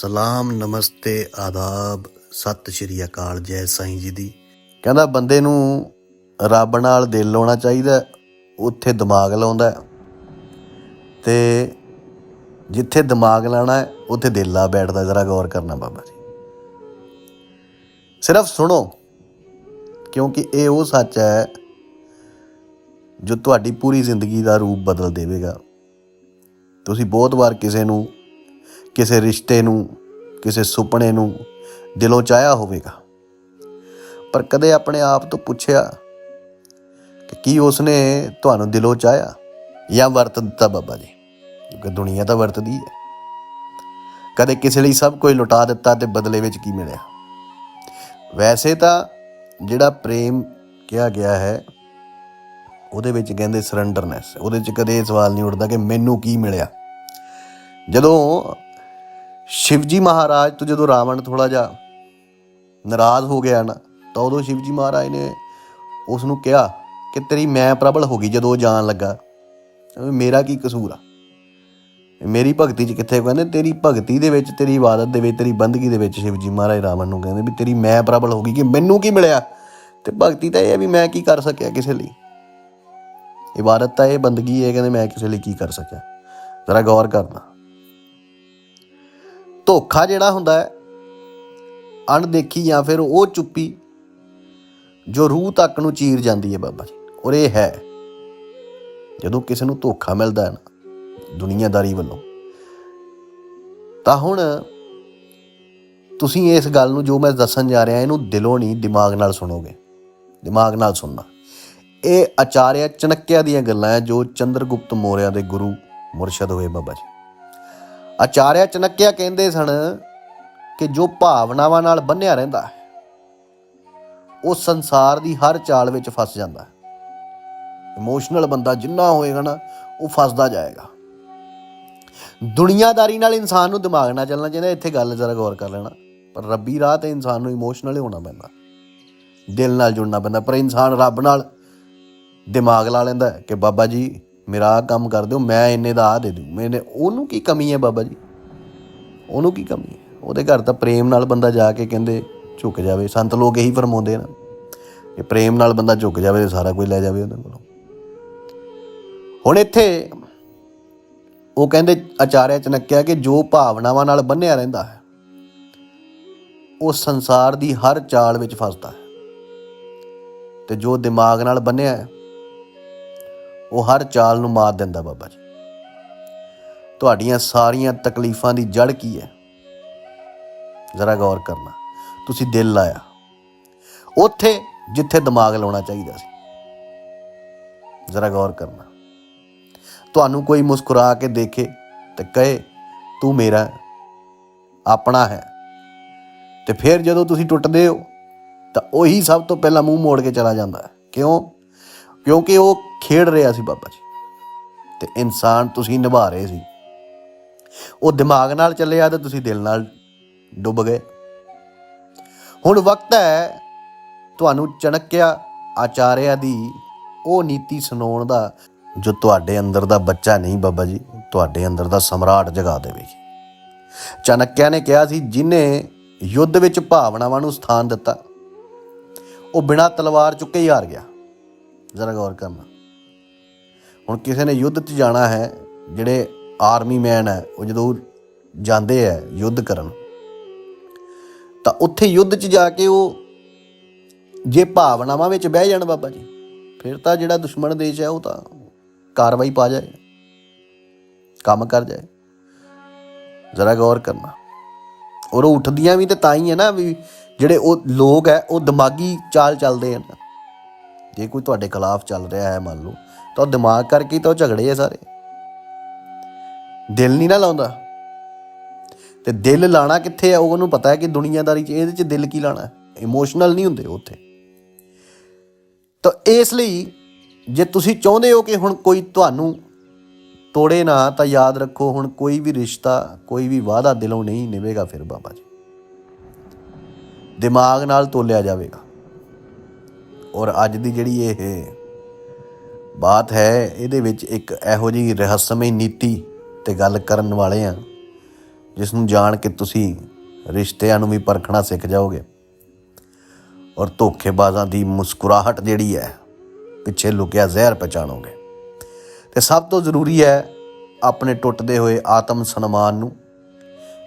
ਸਲਾਮ, ਨਮਸਤੇ, ਆਦਾਬ, ਸਤਿ ਸ਼੍ਰੀ ਅਕਾਲ ਜੈ ਸਾਈਂ ਜੀ ਦੀ। ਕਹਿੰਦਾ ਬੰਦੇ ਨੂੰ ਰੱਬ ਨਾਲ ਦਿਲ ਲਾਉਣਾ ਚਾਹੀਦਾ, ਉੱਥੇ ਦਿਮਾਗ ਲਾਉਂਦਾ ਹੈ। ਤੇ ਜਿੱਥੇ ਦਿਮਾਗ ਲਾਣਾ ਉੱਥੇ ਦਿਲ ਲਾ ਬੈਠਦਾ, ਜ਼ਰਾ ਗੌਰ ਕਰਨਾ ਬਾਬਾ ਜੀ। ਸਿਰਫ ਸੁਣੋ, ਕਿਉਂਕਿ ਇਹ ਉਹ ਸੱਚ ਹੈ, ਜੋ ਤੁਹਾਡੀ ਪੂਰੀ ਜ਼ਿੰਦਗੀ ਦਾ ਰੂਪ ਬਦਲ ਦੇਵੇਗਾ। ਤੁਸੀਂ ਬਹੁਤ ਵਾਰ ਕਿਸੇ ਨੂੰ ਕਿਸੇ ਰਿਸ਼ਤੇ ਨੂੰ, ਕਿਸੇ ਸੁਪਨੇ ਨੂੰ ਦਿਲੋਂ ਚਾਹਿਆ ਹੋਵੇਗਾ। ਪਰ ਕਦੇ ਆਪਣੇ ਆਪ ਤੋਂ ਪੁੱਛਿਆ ਕਿ ਕੀ ਉਸਨੇ ਤੁਹਾਨੂੰ ਦਿਲੋਂ ਚਾਹਿਆ ਜਾਂ ਵਰਤ ਦਿੱਤਾ ਬਾਬਾ ਜੀ? ਕਿਉਂਕਿ ਦੁਨੀਆ ਤਾਂ ਵਰਤਦੀ ਹੈ। ਕਦੇ ਕਿਸੇ ਲਈ ਸਭ ਕੁਝ ਲੁਟਾ ਦਿੱਤਾ ਤੇ ਬਦਲੇ ਵਿੱਚ ਕੀ ਮਿਲਿਆ? ਵੈਸੇ ਤਾਂ ਜਿਹੜਾ ਪ੍ਰੇਮ ਕਿਹਾ ਗਿਆ ਹੈ, ਉਹਦੇ ਵਿੱਚ ਕਹਿੰਦੇ ਸਰੈਂਡਰਨੈਸ ਉਹਦੇ 'ਚ ਕਦੇ ਇਹ ਸਵਾਲ ਨਹੀਂ ਉੱਠਦਾ ਕਿ ਮੈਨੂੰ ਕੀ ਮਿਲਿਆ? ਜਦੋਂ ਸ਼ਿਵਜੀ ਮਹਾਰਾਜ ਤੋਂ ਜਦੋਂ ਰਾਵਣ ਥੋੜਾ ਜਿਹਾ ਨਾਰਾਜ਼ ਹੋ ਗਿਆ ਨਾ, ਤਾਂ ਉਦੋਂ ਸ਼ਿਵਜੀ ਮਹਾਰਾਜ ਨੇ ਉਸ ਨੂੰ ਕਿਹਾ ਕਿ ਤੇਰੀ ਮੈਂ ਪ੍ਰਬਲ ਹੋ ਗਈ ਜਦੋਂ ਉਹ ਜਾਣ ਲੱਗਾ। ਮੇਰਾ ਕੀ ਕਸੂਰ ਆ? ਮੇਰੀ ਭਗਤੀ 'ਚ ਕਿੱਥੇ ਕਹਿੰਦੇ, ਤੇਰੀ ਭਗਤੀ ਦੇ ਵਿੱਚ, ਤੇਰੀ ਇਬਾਦਤ ਦੇ ਵਿੱਚ, ਤੇਰੀ ਬੰਦਗੀ ਦੇ ਵਿੱਚ ਸ਼ਿਵਜੀ ਮਹਾਰਾਜ ਰਾਵਣ ਨੂੰ ਕਹਿੰਦੇ ਵੀ ਤੇਰੀ ਮੈਂ ਪ੍ਰਬਲ ਹੋ ਗਈ ਕਿ ਮੈਨੂੰ ਕੀ ਮਿਲਿਆ? ਤੇ ਭਗਤੀ ਤਾਂ ਇਹ ਹੈ ਵੀ ਮੈਂ ਕੀ ਕਰ ਸਕਿਆ ਕਿਸੇ ਲਈ? ਇਬਾਦਤ ਤਾਂ ਇਹ ਬੰਦਗੀ ਹੈ, ਕਹਿੰਦੇ ਮੈਂ ਕਿਸੇ ਲਈ ਕੀ ਕਰ ਸਕਿਆ? ਜ਼ਰਾ ਗੌਰ ਕਰਨਾ। ਧੋਖਾ ਜਿਹੜਾ ਹੁੰਦਾ ਹੈ ਅਣਦੇਖੀ ਜਾਂ ਫਿਰ ਉਹ ਚੁੱਪੀ, ਜੋ ਰੂਹ ਤੱਕ ਨੂੰ ਚੀਰ ਜਾਂਦੀ ਹੈ ਬਾਬਾ ਜੀ। ਔਰ ਇਹ ਹੈ, ਜਦੋਂ ਕਿਸੇ ਨੂੰ ਧੋਖਾ ਮਿਲਦਾ ਹੈ ਨਾ, ਦੁਨੀਆਦਾਰੀ ਵੱਲੋਂ, ਤਾਂ ਹੁਣ ਤੁਸੀਂ ਇਸ ਗੱਲ ਨੂੰ ਜੋ ਮੈਂ ਦੱਸਣ ਜਾ ਰਿਹਾ, ਇਹਨੂੰ ਦਿਲੋਂ ਨਹੀਂ, ਦਿਮਾਗ ਨਾਲ ਸੁਣੋਗੇ। ਦਿਮਾਗ ਨਾਲ ਸੁਣਨਾ। ਇਹ ਆਚਾਰਿਆ ਚਣਕਿਆ ਦੀਆਂ ਗੱਲਾਂ ਹੈ, ਜੋ ਚੰਦਰਗੁਪਤ ਮੌਰਿਆ ਦੇ ਗੁਰੂ ਮੁਰਸ਼ਦ ਹੋਏ ਬਾਬਾ ਜੀ। ਆਚਾਰਿਆ ਚਣਕਿਆ ਕਹਿੰਦੇ ਸਨ ਕਿ ਜੋ ਭਾਵਨਾਵਾਂ ਨਾਲ ਬੰਨਿਆ ਰਹਿੰਦਾ ਹੈ, ਉਹ ਸੰਸਾਰ ਦੀ ਹਰ ਚਾਲ ਵਿੱਚ ਫਸ ਜਾਂਦਾ ਹੈ। ਇਮੋਸ਼ਨਲ ਬੰਦਾ ਜਿੰਨਾ ਹੋਏਗਾ ਨਾ, ਉਹ ਫਸਦਾ ਜਾਏਗਾ। ਦੁਨੀਆਦਾਰੀ ਨਾਲ ਇਨਸਾਨ ਨੂੰ ਦਿਮਾਗ ਨਾਲ ਚੱਲਣਾ ਚਾਹੀਦਾ, ਇੱਥੇ ਗੱਲ ਜ਼ਰਾ ਗੌਰ ਕਰ ਲੈਣਾ। ਪਰ ਰੱਬੀ ਰਾਹ ਤੇ ਇਨਸਾਨ ਨੂੰ ਇਮੋਸ਼ਨਲ ਹੋਣਾ ਪੈਂਦਾ। ਦਿਲ ਨਾਲ ਜੁੜਨਾ ਪੈਂਦਾ, ਪਰ ਇਨਸਾਨ ਰੱਬ ਨਾਲ ਦਿਮਾਗ ਲਾ ਲੈਂਦਾ ਕਿ ਬਾਬਾ ਜੀ ਮੇਰਾ ਆਹ ਕੰਮ ਕਰ ਦਿਓ, ਮੈਂ ਇੰਨੇ ਦਾ ਆ ਦੇ ਦੂੰ ਮੈਨੇ ਉਹਨੂੰ ਕੀ ਕਮੀ ਹੈ ਬਾਬਾ ਜੀ? ਉਹਨੂੰ ਕੀ ਕਮੀ ਹੈ? ਉਹਦੇ ਘਰ ਤਾਂ ਪ੍ਰੇਮ ਨਾਲ ਬੰਦਾ ਜਾ ਕੇ ਕਹਿੰਦੇ, ਝੁਕ ਜਾਵੇ। ਸੰਤ ਲੋਕ ਇਹੀ ਫਰਮਾਉਂਦੇ ਨੇ ਕਿ ਪ੍ਰੇਮ ਨਾਲ ਬੰਦਾ ਝੁਕ ਜਾਵੇ ਤੇ ਸਾਰਾ ਕੁਝ ਲੈ ਜਾਵੇ ਉਹਦੇ ਕੋਲੋਂ। ਹੁਣ ਇੱਥੇ ਉਹ ਕਹਿੰਦੇ ਆਚਾਰਿਆ ਚਨਕਿਆ ਕਿ ਜੋ ਭਾਵਨਾਵਾਂ ਨਾਲ ਬੰਨਿਆ ਰਹਿੰਦਾ ਹੈ, ਉਹ ਸੰਸਾਰ ਦੀ ਹਰ ਚਾਲ ਵਿੱਚ ਫਸਦਾ ਹੈ। ਤੇ ਜੋ ਦਿਮਾਗ ਨਾਲ ਬੰਨਿਆ ਹੈ ਉਹ ਹਰ ਚਾਲ ਨੂੰ ਮਾਰ ਦਿੰਦਾ ਬਾਬਾ ਜੀ। ਤੁਹਾਡੀਆਂ ਸਾਰੀਆਂ ਤਕਲੀਫਾਂ ਦੀ ਜੜ ਕੀ ਹੈ? ਜ਼ਰਾ ਗੌਰ ਕਰਨਾ। ਤੁਸੀਂ ਦਿਲ ਲਾਇਆ। ਉੱਥੇ ਜਿੱਥੇ ਦਿਮਾਗ ਲਾਉਣਾ ਚਾਹੀਦਾ ਸੀ। ਜ਼ਰਾ ਗੌਰ ਕਰਨਾ। ਤੁਹਾਨੂੰ ਕੋਈ ਮੁਸਕਰਾ ਕੇ ਦੇਖੇ ਤੇ ਕਹੇ, ਤੂੰ ਮੇਰਾ ਆਪਣਾ ਹੈ। ਤੇ ਫਿਰ ਜਦੋਂ ਤੁਸੀਂ ਟੁੱਟਦੇ ਹੋ, ਤਾਂ ਉਹੀ ਸਭ ਤੋਂ ਪਹਿਲਾਂ ਮੂੰਹ ਮੋੜ ਕੇ ਚਲਾ ਜਾਂਦਾ ਹੈ। ਕਿਉਂ? ਕਿਉਂਕਿ ਉਹ ਖੇਡ ਰਿਹਾ ਸੀ ਬਾਬਾ ਜੀ। ਤੇ ਇਨਸਾਨ ਤੁਸੀਂ ਨਿਭਾ ਰਹੇ ਸੀ। ਉਹ ਦਿਮਾਗ ਨਾਲ ਚੱਲਿਆ ਤੇ ਤੁਸੀਂ ਦਿਲ ਨਾਲ ਡੁੱਬ ਗਏ। ਹੁਣ ਵਕਤ ਹੈ ਤੁਹਾਨੂੰ ਚਣਕਿਆ ਆਚਾਰਿਆ ਦੀ ਉਹ ਨੀਤੀ ਸੁਣਾਉਣ ਦਾ, ਜੋ ਤੁਹਾਡੇ ਅੰਦਰ ਦਾ ਬੱਚਾ ਨਹੀਂ ਬਾਬਾ ਜੀ, ਤੁਹਾਡੇ ਅੰਦਰ ਦਾ ਸਮਰਾਟ ਜਗਾ ਦੇਵੇਗੀ। ਚਾਣਕਿਆ ਨੇ ਕਿਹਾ ਸੀ, ਜਿਨੇ ਯੁੱਧ ਵਿੱਚ ਭਾਵਨਾਵਾਂ ਨੂੰ ਸਥਾਨ ਦਿੱਤਾ, ਉਹ ਬਿਨਾਂ ਤਲਵਾਰ ਚੁੱਕੇ ਹੀ ਹਾਰ ਗਿਆ। ਜ਼ਰਾ ਗੌਰ ਕਰਨਾ। ਹੁਣ ਕਿਸੇ ਨੇ ਯੁੱਧ 'ਚ ਜਾਣਾ ਹੈ, ਜਿਹੜੇ ਆਰਮੀ ਮੈਨ ਹੈ, ਉਹ ਜਦੋਂ ਜਾਂਦੇ ਹੈ ਯੁੱਧ ਕਰਨ, ਤਾਂ ਉੱਥੇ ਯੁੱਧ 'ਚ ਜਾ ਕੇ ਉਹ ਜੇ ਭਾਵਨਾਵਾਂ ਵਿੱਚ ਬਹਿ ਜਾਣ ਬਾਬਾ ਜੀ, ਫਿਰ ਤਾਂ ਜਿਹੜਾ ਦੁਸ਼ਮਣ ਦੇਸ਼ ਹੈ ਉਹ ਤਾਂ ਕਾਰਵਾਈ ਪਾ ਜਾਏ, ਕੰਮ ਕਰ ਜਾਏ। ਜ਼ਰਾ ਗੌਰ ਕਰਨਾ। ਔਰ ਉਹ ਉੱਠਦੀਆਂ ਵੀ ਤੇ ਤਾਂ ਹੀ ਹੈ ਨਾ ਵੀ ਜਿਹੜੇ ਉਹ ਲੋਕ ਹੈ, ਉਹ ਦਿਮਾਗੀ ਚਾਲ ਚੱਲਦੇ ਹਨ। ਜੇ ਕੋਈ ਤੁਹਾਡੇ ਖਿਲਾਫ ਚੱਲ ਰਿਹਾ ਹੈ ਮੰਨ ਲਓ ਤਾਂ ਉਹ ਦਿਮਾਗ ਕਰਕੇ ਤਾਂ ਉਹ ਝਗੜੇ ਆ ਸਾਰੇ। ਦਿਲ ਨਹੀਂ ਨਾ ਲਾਉਂਦਾ। ਤੇ ਦਿਲ ਲਾਣਾ ਕਿੱਥੇ ਹੈ ਉਹਨੂੰ ਪਤਾ ਹੈ ਕਿ ਦੁਨੀਆਦਾਰੀ 'ਚ ਇਹਦੇ 'ਚ ਦਿਲ ਕੀ ਲਾਣਾ? ਇਮੋਸ਼ਨਲ ਨਹੀਂ ਹੁੰਦੇ ਉੱਥੇ। ਤਾਂ ਇਸ ਲਈ ਜੇ ਤੁਸੀਂ ਚਾਹੁੰਦੇ ਹੋ ਕਿ ਹੁਣ ਕੋਈ ਤੁਹਾਨੂੰ ਤੋੜੇ ਨਾ, ਤਾਂ ਯਾਦ ਰੱਖੋ ਹੁਣ ਕੋਈ ਵੀ ਰਿਸ਼ਤਾ, ਕੋਈ ਵੀ ਵਾਅਦਾ ਦਿਲੋਂ ਨਹੀਂ ਨਿਵੇਗਾ ਫਿਰ ਬਾਬਾ ਜੀ। ਦਿਮਾਗ ਨਾਲ ਤੋਲਿਆ ਜਾਵੇਗਾ। ਔਰ ਅੱਜ ਦੀ ਜਿਹੜੀ ਇਹ ਬਾਤ ਹੈ, ਇਹਦੇ ਵਿੱਚ ਇੱਕ ਇਹੋ ਜਿਹੀ ਰਹੱਸਮਈ ਨੀਤੀ ਤੇ ਗੱਲ ਕਰਨ ਵਾਲੇ ਆ ਜਿਸ ਨੂੰ ਜਾਣ ਕੇ ਤੁਸੀਂ ਰਿਸ਼ਤਿਆਂ ਨੂੰ ਵੀ ਪਰਖਣਾ ਸਿੱਖ ਜਾਓਗੇ। ਔਰ ਧੋਖੇਬਾਜ਼ਾਂ ਦੀ ਮੁਸਕਰਾਹਟ ਜਿਹੜੀ ਹੈ, ਪਿੱਛੇ ਲੁਕਿਆ ਜ਼ਹਿਰ ਪਛਾਣੋਗੇ। ਤੇ ਸਭ ਤੋਂ ਜ਼ਰੂਰੀ ਹੈ, ਆਪਣੇ ਟੁੱਟਦੇ ਹੋਏ ਆਤਮ ਸਨਮਾਨ ਨੂੰ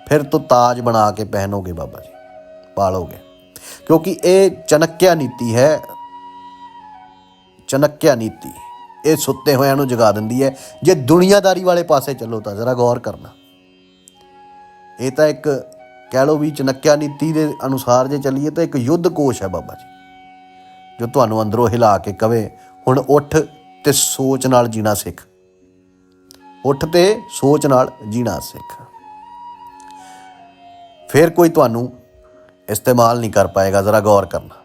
ਫਿਰ ਤੋਂ ਤਾਜ ਬਣਾ ਕੇ ਪਹਿਨੋਗੇ ਬਾਬਾ ਜੀ, ਪਾਲੋਗੇ। ਕਿਉਂਕਿ ਇਹ ਚਨਕਿਆ ਨੀਤੀ ਹੈ, ਚਨਕਿਆ ਨੀਤੀ। ਇਹ ਸੁੱਤੇ ਹੋਇਆਂ ਨੂੰ ਜਗਾ ਦਿੰਦੀ ਹੈ। ਜੇ ਦੁਨੀਆਦਾਰੀ ਵਾਲੇ ਪਾਸੇ ਚੱਲੋ ਤਾਂ ਜ਼ਰਾ ਗੌਰ ਕਰਨਾ। ਇਹ ਤਾਂ ਇੱਕ ਕਹਿ ਲਓ ਵੀ ਚਨਕਿਆ ਨੀਤੀ ਦੇ ਅਨੁਸਾਰ ਜੇ ਚੱਲੀਏ ਤਾਂ ਇੱਕ ਯੁੱਧ ਕੋਸ਼ ਹੈ ਬਾਬਾ ਜੀ। ਜੋ ਤੁਹਾਨੂੰ ਅੰਦਰੋਂ ਹਿਲਾ ਕੇ ਕਵੇ, ਹੁਣ ਉੱਠ ਤੇ ਸੋਚ ਨਾਲ ਜੀਣਾ ਸਿੱਖ। ਉੱਠ ਤੇ ਸੋਚ ਨਾਲ ਜੀਣਾ ਸਿੱਖ। ਫਿਰ ਕੋਈ ਤੁਹਾਨੂੰ ਇਸਤੇਮਾਲ ਨਹੀਂ ਕਰ ਪਾਏਗਾ, ਜ਼ਰਾ ਗੌਰ ਕਰਨਾ।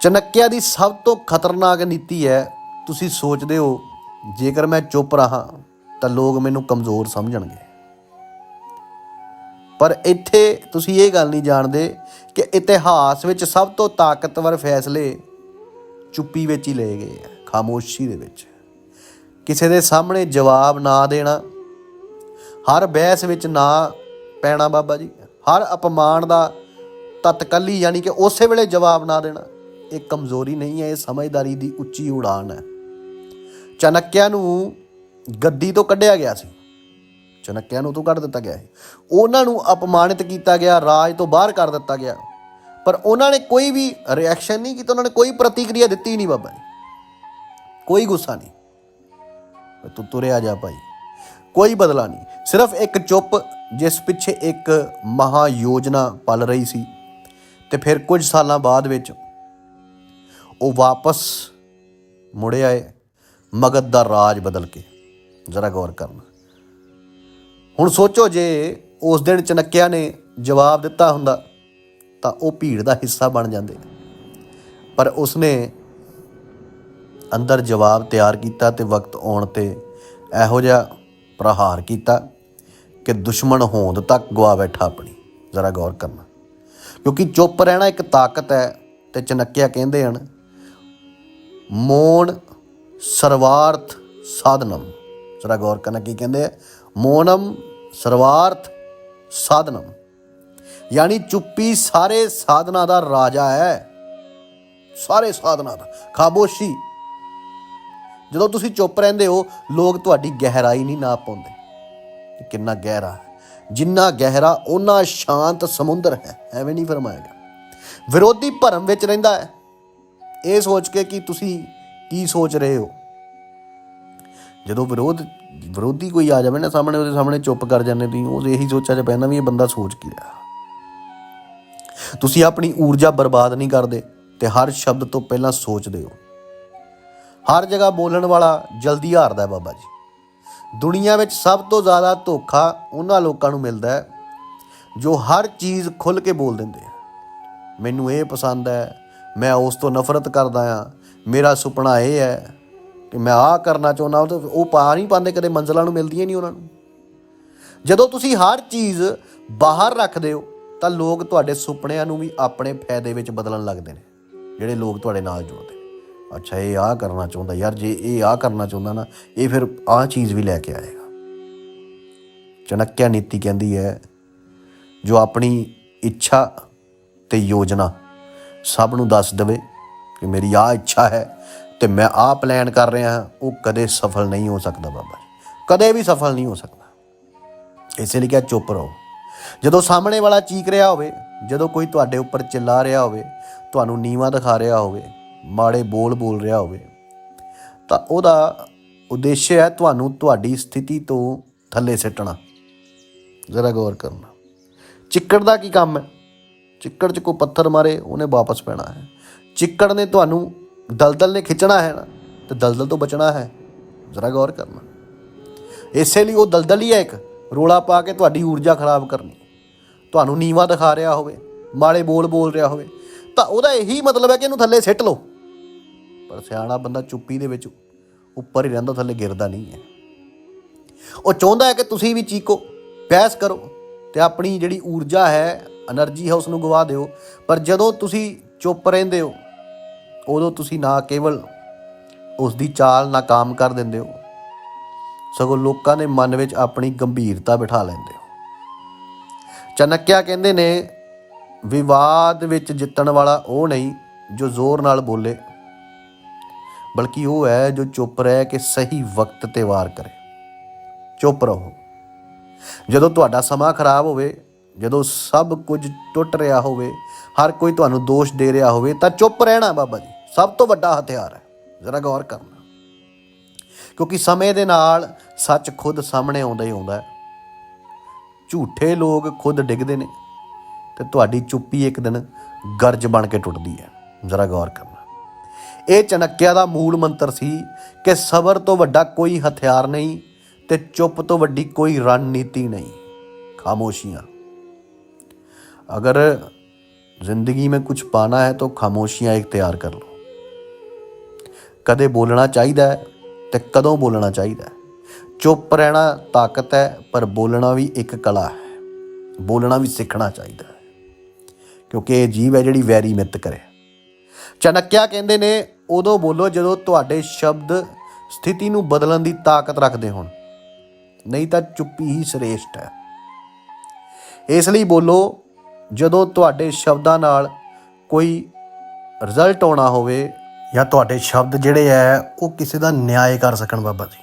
ਚਨਕਿਆ ਦੀ ਸਭ ਤੋਂ ਖਤਰਨਾਕ ਨੀਤੀ ਹੈ, ਤੁਸੀਂ ਸੋਚਦੇ ਹੋ, ਜੇਕਰ ਮੈਂ ਚੁੱਪ ਰਹਾ, ਤਾਂ ਲੋਕ ਮੈਨੂੰ ਕਮਜ਼ੋਰ ਸਮਝਣਗੇ। ਪਰ ਇੱਥੇ ਤੁਸੀਂ ਇਹ ਗੱਲ ਨਹੀਂ ਜਾਣਦੇ ਕਿ ਇਤਿਹਾਸ ਵਿੱਚ ਸਭ ਤੋਂ ਤਾਕਤਵਰ ਫੈਸਲੇ ਚੁੱਪੀ ਵਿੱਚ ਹੀ ਲਏ ਗਏ ਆ, ਖਾਮੋਸ਼ੀ ਦੇ ਵਿੱਚ। ਕਿਸੇ ਦੇ ਸਾਹਮਣੇ ਜਵਾਬ ਨਾ ਦੇਣਾ, ਹਰ ਬਹਿਸ ਵਿੱਚ ਨਾ ਪੈਣਾ ਬਾਬਾ ਜੀ, ਹਰ ਅਪਮਾਨ ਦਾ ਤਤਕਲੀ, ਯਾਨੀ ਕਿ ਉਸੇ ਵੇਲੇ ਜਵਾਬ ਨਾ ਦੇਣਾ। ਇਹ ਕਮਜ਼ੋਰੀ ਨਹੀਂ ਹੈ, ਇਹ ਸਮਝਦਾਰੀ ਦੀ ਉੱਚੀ ਉਡਾਨ ਹੈ। ਚਨਕਿਆ ਨੂੰ ਗੱਦੀ ਤੋਂ ਕੱਢਿਆ ਗਿਆ ਸੀ। ਚਨਕਿਆ ਨੂੰ ਤੋਂ ਕੱਢ ਦਿੱਤਾ ਗਿਆ ਸੀ। ਉਹਨਾਂ ਨੂੰ ਅਪਮਾਨਿਤ ਕੀਤਾ ਗਿਆ, ਰਾਜ ਤੋਂ ਬਾਹਰ ਕਰ ਦਿੱਤਾ ਗਿਆ। ਪਰ ਉਹਨਾਂ ਨੇ ਕੋਈ ਵੀ ਰਿਐਕਸ਼ਨ ਨਹੀਂ ਕੀਤਾ, ਉਹਨਾਂ ਨੇ ਕੋਈ ਪ੍ਰਤੀਕਿਰਿਆ ਦਿੱਤੀ ਨਹੀਂ ਬਾਬਾ ਜੀ। ਕੋਈ ਗੁੱਸਾ ਨਹੀਂ। ਤੂੰ ਤੁਰਿਆ ਜਾ ਭਾਈ। ਕੋਈ ਬਦਲਾ ਨਹੀਂ। ਸਿਰਫ ਇੱਕ ਚੁੱਪ, ਜਿਸ ਪਿੱਛੇ ਇੱਕ ਮਹਾ ਯੋਜਨਾ ਪਲ ਰਹੀ ਸੀ। ਤੇ ਫਿਰ ਕੁਝ ਸਾਲਾਂ ਬਾਅਦ ਵਿੱਚ ਉਹ ਵਾਪਸ ਮੁੜ ਆਏ, ਮਗਧ ਦਾ ਰਾਜ ਬਦਲ ਕੇ। ਜ਼ਰਾ ਗੌਰ ਕਰਨਾ। ਹੁਣ ਸੋਚੋ ਜੇ ਉਸ ਦਿਨ ਚਨਕਿਆ ਨੇ ਜਵਾਬ ਦਿੱਤਾ ਹੁੰਦਾ, ਤਾਂ ਉਹ ਭੀੜ ਦਾ ਹਿੱਸਾ ਬਣ ਜਾਂਦੇ। ਪਰ ਉਸਨੇ ਅੰਦਰ ਜਵਾਬ ਤਿਆਰ ਕੀਤਾ ਤੇ ਵਕਤ ਆਉਣ ਤੇ ਇਹੋ ਜਿਹਾ ਪ੍ਰਹਾਰ ਕੀਤਾ ਕਿ ਦੁਸ਼ਮਣ ਹੋਂਦ ਤੱਕ ਗਵਾ ਬੈਠਾ ਆਪਣੀ। ਜ਼ਰਾ ਗੌਰ ਕਰਨਾ। ਕਿਉਂਕਿ ਚੁੱਪ ਰਹਿਣਾ ਇੱਕ ਤਾਕਤ ਹੈ ਤੇ ਚਨਕਿਆ ਕਹਿੰਦੇ ਹਨ ਮੋਣ ਸਰਵਾਰਥ ਸਾਧਨਮ। ਜ਼ਰਾ ਗੌਰ ਕਰਨਾ ਕੀ ਕਹਿੰਦੇ ਆ? ਮੋਨਮ ਸਰਵਾਰਥ ਸਾਧਨਮ ਯਾਨੀ ਚੁੱਪੀ ਸਾਰੇ ਸਾਧਨਾ ਦਾ ਰਾਜਾ ਹੈ। ਸਾਰੇ ਸਾਧਨਾ ਦਾ। ਖਾਮੋਸ਼ੀ। ਜਦੋਂ ਤੁਸੀਂ ਚੁੱਪ ਰਹਿੰਦੇ ਹੋ, ਲੋਕ ਤੁਹਾਡੀ ਗਹਿਰਾਈ ਨਹੀਂ ਨਾ ਪਾਉਂਦੇ। ਕਿੰਨਾ ਗਹਿਰਾ ਹੈ। ਜਿੰਨਾ ਗਹਿਰਾ ਉਹਨਾਂ ਸ਼ਾਂਤ ਸਮੁੰਦਰ ਹੈ। ਐਵੇਂ ਨਹੀਂ ਫਰਮਾਇਆ ਵਿਰੋਧੀ ਭਰਮ ਵਿੱਚ ਰਹਿੰਦਾ ਹੈ। ਇਹ ਸੋਚ ਕੇ ਕਿ ਤੁਸੀਂ ਕੀ ਸੋਚ ਰਹੇ ਹੋ? ਜਦੋਂ ਵਿਰੋਧ, ਵਿਰੋਧੀ ਕੋਈ ਆ ਜਾਵੇ ਨਾ ਸਾਹਮਣੇ, ਉਹਦੇ ਸਾਹਮਣੇ ਚੁੱਪ ਕਰ ਜਾਂਦੇ ਤੁਸੀਂ, ਉਹ ਇਹੀ ਸੋਚਿਆ ਚ ਪੈਂਦਾ ਵੀ ਇਹ ਬੰਦਾ ਸੋਚ ਕੀ ਰਿਹਾ। ਤੁਸੀਂ ਆਪਣੀ ਊਰਜਾ ਬਰਬਾਦ ਨਹੀਂ ਕਰਦੇ ਤੇ ਹਰ ਸ਼ਬਦ ਤੋਂ ਪਹਿਲਾਂ ਸੋਚਦੇ ਹੋ। ਹਰ ਜਗ੍ਹਾ ਬੋਲਣ ਵਾਲਾ ਜਲਦੀ ਹਾਰਦਾ ਹੈ ਬਾਬਾ ਜੀ। ਦੁਨੀਆ ਵਿੱਚ ਸਭ ਤੋਂ ਜ਼ਿਆਦਾ ਧੋਖਾ ਉਹਨਾਂ ਲੋਕਾਂ ਨੂੰ ਮਿਲਦਾ ਹੈ ਜੋ ਹਰ ਚੀਜ਼ ਖੁੱਲ ਕੇ ਬੋਲ ਦਿੰਦੇ ਆ। ਮੈਨੂੰ ਇਹ ਪਸੰਦ ਹੈ ਮੈਂ ਉਸ ਤੋਂ ਨਫ਼ਰਤ ਕਰਦਾ ਆ ਮੇਰਾ ਸੁਪਨਾ ਇਹ ਹੈ ਕਿ ਮੈਂ ਆਹ ਕਰਨਾ ਚਾਹੁੰਦਾ ਉਹ ਤਾਂ ਉਹ ਪਾ ਨਹੀਂ ਪਾਉਂਦੇ, ਕਦੇ ਮੰਜ਼ਲਾਂ ਨੂੰ ਮਿਲਦੀਆਂ ਨਹੀਂ ਉਹਨਾਂ ਨੂੰ। ਜਦੋਂ ਤੁਸੀਂ ਹਰ ਚੀਜ਼ ਬਾਹਰ ਰੱਖਦੇ ਹੋ, ਤਾਂ ਲੋਕ ਤੁਹਾਡੇ ਸੁਪਨਿਆਂ ਨੂੰ ਵੀ ਆਪਣੇ ਫਾਇਦੇ ਵਿੱਚ ਬਦਲਣ ਲੱਗਦੇ ਨੇ, ਜਿਹੜੇ ਲੋਕ ਤੁਹਾਡੇ ਨਾਲ ਜੁੜਦੇ ਨੇ। ਅੱਛਾ, ਇਹ ਆਹ ਕਰਨਾ ਚਾਹੁੰਦਾ, ਯਾਰ ਜੇ ਇਹ ਆਹ ਕਰਨਾ ਚਾਹੁੰਦਾ ਨਾ, ਇਹ ਫਿਰ ਆਹ ਚੀਜ਼ ਵੀ ਲੈ ਕੇ ਆਏਗਾ। ਚਣਕਿਆ ਨੀਤੀ ਕਹਿੰਦੀ ਹੈ, ਜੋ ਆਪਣੀ ਇੱਛਾ ਤੇ ਯੋਜਨਾ ਸਭ ਨੂੰ ਦੱਸ ਦੇਵੇ ਕਿ ਮੇਰੀ ਆਹ ਇੱਛਾ ਹੈ ਤੇ ਮੈਂ ਆਹ ਪਲਾਨ ਕਰ ਰਿਹਾ ਹਾਂ। ਉਹ ਕਦੇ ਸਫਲ ਨਹੀਂ ਹੋ ਸਕਦਾ ਬਾਬਾ ਜੀ। ਕਦੇ ਵੀ ਸਫਲ ਨਹੀਂ ਹੋ ਸਕਦਾ। ਇਸੇ ਲਈ ਕਿਹਾ, ਚੁੱਪ ਰਹੋ। ਜਦੋਂ ਸਾਹਮਣੇ ਵਾਲਾ ਚੀਕ ਰਿਹਾ ਹੋਵੇ, ਜਦੋਂ ਕੋਈ ਤੁਹਾਡੇ ਉੱਪਰ ਚਿੱਲਾ ਰਿਹਾ ਹੋਵੇ, ਤੁਹਾਨੂੰ ਨੀਵਾ ਦਿਖਾ ਰਿਹਾ ਹੋਵੇ, ਮਾੜੇ ਬੋਲ ਬੋਲ ਰਿਹਾ ਹੋਵੇ, ਤਾਂ ਉਹਦਾ ਉਦੇਸ਼ ਹੈ ਤੁਹਾਨੂੰ ਤੁਹਾਡੀ ਸਥਿਤੀ ਤੋਂ ਥੱਲੇ ਸਿੱਟਣਾ। ਜ਼ਰਾ ਗੌਰ ਕਰਨਾ। ਚਿੱਕੜ ਦਾ ਕੀ ਕੰਮ ਹੈ? ਚਿੱਕੜ 'ਚ ਕੋਈ ਪੱਥਰ ਮਾਰੇ, ਉਹਨੇ ਵਾਪਸ ਪੈਣਾ ਹੈ। ਚਿੱਕੜ ਨੇ ਤੁਹਾਨੂੰ ਦਲਦਲ ਨੇ ਖਿੱਚਣਾ ਹੈ ਨਾ, ਤੇ ਦਲਦਲ ਤੋਂ ਬਚਣਾ ਹੈ। ਜ਼ਰਾ ਗੌਰ ਕਰਨਾ। ਇਸੇ ਲਈ ਉਹ ਦਲਦਲ ਹੀ ਹੈ ਇੱਕ। ਰੋਲਾ ਪਾ ਕੇ ਤੁਹਾਡੀ ਊਰਜਾ ਖਰਾਬ ਕਰਨੀ। ਤੁਹਾਨੂੰ ਨੀਵਾ ਦਿਖਾ ਰਿਹਾ ਹੋਵੇ, ਮਾੜੇ ਬੋਲ ਬੋਲ ਰਿਹਾ ਹੋਵੇ, ਤਾਂ ਉਹਦਾ ਇਹੀ ਮਤਲਬ ਹੈ ਕਿ ਇਹਨੂੰ ਥੱਲੇ ਸਿੱਟ ਲਓ। ਪਰ ਸਿਆਣਾ ਬੰਦਾ ਚੁੱਪੀ ਦੇ ਵਿੱਚ ਉੱਪਰ ਹੀ ਰਹਿੰਦਾ, ਥੱਲੇ ਗਿਰਦਾ ਨਹੀਂ ਹੈ। ਉਹ ਚਾਹੁੰਦਾ ਹੈ ਕਿ ਤੁਸੀਂ ਵੀ ਚੀਕੋ, ਬਹਿਸ ਕਰੋ ਤੇ ਆਪਣੀ ਜਿਹੜੀ ਊਰਜਾ ਹੈ એનર્ਜੀ ਹੈ ਉਸ ਨੂੰ ਗਵਾ ਦਿਓ ਪਰ ਜਦੋਂ ਤੁਸੀਂ ਚੁੱਪ ਰਹਿੰਦੇ ਹੋ ਉਦੋਂ ਤੁਸੀਂ ਨਾ ਕੇਵਲ ਉਸ ਦੀ ਚਾਲ ਨਾਕਾਮ ਕਰ ਦਿੰਦੇ ਹੋ ਸਗੋਂ ਲੋਕਾਂ ਦੇ ਮਨ ਵਿੱਚ ਆਪਣੀ ਗੰਭੀਰਤਾ ਬਿਠਾ ਲੈਂਦੇ ਹੋ ਚਨਕਿਆ ਕਹਿੰਦੇ ਨੇ ਵਿਵਾਦ ਵਿੱਚ ਜਿੱਤਣ ਵਾਲਾ ਉਹ ਨਹੀਂ ਜੋ ਜ਼ੋਰ ਨਾਲ ਬੋਲੇ ਬਲਕਿ ਉਹ ਹੈ ਜੋ ਚੁੱਪ ਰਹਿ ਕੇ ਸਹੀ ਵਕਤ ਤੇ ਵਾਰ ਕਰੇ ਚੁੱਪ ਰਹੋ ਜਦੋਂ ਤੁਹਾਡਾ ਸਮਾਂ ਖਰਾਬ ਹੋਵੇ ਜਦੋਂ ਸਭ ਕੁਝ ਟੁੱਟ ਰਿਹਾ ਹੋਵੇ, ਹਰ ਕੋਈ ਤੁਹਾਨੂੰ ਦੋਸ਼ ਦੇ ਰਿਹਾ ਹੋਵੇ, ਤਾਂ ਚੁੱਪ ਰਹਿਣਾ ਬਾਬਾ ਜੀ। ਸਭ ਤੋਂ ਵੱਡਾ ਹਥਿਆਰ ਹੈ। ਜ਼ਰਾ ਗੌਰ ਕਰਨਾ। ਕਿਉਂਕਿ ਸਮੇਂ ਦੇ ਨਾਲ ਸੱਚ ਖੁਦ ਸਾਹਮਣੇ ਆਉਂਦਾ ਹੀ ਆਉਂਦਾ ਹੈ। ਝੂਠੇ ਲੋਕ ਖੁਦ ਡਿੱਗਦੇ ਨੇ ਤੇ ਤੁਹਾਡੀ ਚੁੱਪੀ ਇੱਕ ਦਿਨ ਗਰਜ ਬਣ ਕੇ ਟੁੱਟਦੀ ਹੈ। ਜ਼ਰਾ ਗੌਰ ਕਰਨਾ। ਇਹ ਚਣਕਿਆ ਦਾ ਮੂਲ ਮੰਤਰ ਸੀ ਕਿ ਸਬਰ ਤੋਂ ਵੱਡਾ ਕੋਈ ਹਥਿਆਰ ਨਹੀਂ ਤੇ ਚੁੱਪ ਤੋਂ ਵੱਡੀ ਕੋਈ ਰਣਨੀਤੀ ਨਹੀਂ। ਖਾਮੋਸ਼ੀਆਂ। अगर जिंदगी में कुछ पाना है तो ਖਾਮੋਸ਼ੀਆਂ ਇਖਤਿਆਰ ਕਰ ਲਓ ਕਦੇ ਬੋਲਣਾ ਚਾਹੀਦਾ ਹੈ ਤੇ ਕਦੋਂ ਬੋਲਣਾ ਚਾਹੀਦਾ ਹੈ ਚੁੱਪ ਰਹਿਣਾ ਤਾਕਤ ਹੈ ਪਰ ਬੋਲਣਾ ਵੀ ਇੱਕ ਕਲਾ ਹੈ ਬੋਲਣਾ ਵੀ ਸਿੱਖਣਾ ਚਾਹੀਦਾ ਹੈ ਕਿਉਂਕਿ ਇਹ ਜੀਵ ਹੈ ਜਿਹੜੀ ਵੈਰੀ ਮਿੱਤ ਕਰੇ ਚਣਕਿਆ ਕਹਿੰਦੇ ਨੇ ਉਦੋਂ ਬੋਲੋ ਜਦੋਂ ਤੁਹਾਡੇ ਸ਼ਬਦ ਸਥਿਤੀ ਨੂੰ ਬਦਲਣ ਦੀ ਤਾਕਤ ਰੱਖਦੇ ਹੋਣ ਨਹੀਂ ਤਾਂ ਚੁੱਪੀ ਹੀ ਸ੍ਰੇਸ਼ਟ ਹੈ ਇਸ ਲਈ ਬੋਲੋ ਜਦੋਂ ਤੁਹਾਡੇ ਸ਼ਬਦਾਂ ਨਾਲ ਕੋਈ ਰਿਜ਼ਲਟ ਆਉਣਾ ਹੋਵੇ ਜਾਂ ਤੁਹਾਡੇ ਸ਼ਬਦ ਜਿਹੜੇ ਹੈ ਉਹ ਕਿਸੇ ਦਾ ਨਿਆਂ ਕਰ ਸਕਣ ਬਾਬਾ ਜੀ।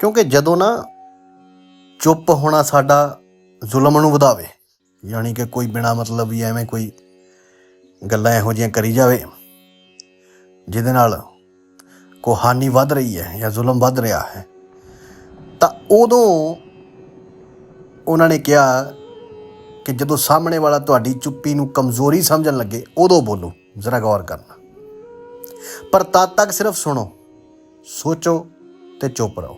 ਕਿਉਂਕਿ ਜਦੋਂ ਨਾ ਚੁੱਪ ਹੋਣਾ ਸਾਡਾ ਜ਼ੁਲਮ ਨੂੰ ਵਧਾਵੇ, ਯਾਨੀ ਕਿ ਕੋਈ ਬਿਨਾ ਮਤਲਬ ਵੀ ਐਵੇਂ ਕੋਈ ਗੱਲਾਂ ਇਹੋ ਜਿਹੀਆਂ ਕਰੀ ਜਾਵੇ, ਜਿਹਦੇ ਨਾਲ ਕੋ ਹਾਨੀ ਵੱਧ ਰਹੀ ਹੈ ਜਾਂ ਜ਼ੁਲਮ ਵੱਧ ਰਿਹਾ ਹੈ, ਤਾਂ ਉਦੋਂ ਉਹਨਾਂ ਨੇ ਕਿਹਾ ਕਿ ਜਦੋਂ ਸਾਹਮਣੇ ਵਾਲਾ ਤੁਹਾਡੀ ਚੁੱਪੀ ਨੂੰ ਕਮਜ਼ੋਰੀ ਸਮਝਣ ਲੱਗੇ, ਉਦੋਂ ਬੋਲੋ, ਜ਼ਰਾ ਗੌਰ ਕਰਨਾ। ਪਰ ਤਦ ਤੱਕ ਸਿਰਫ ਸੁਣੋ, ਸੋਚੋ ਤੇ ਚੁੱਪ ਰਹੋ।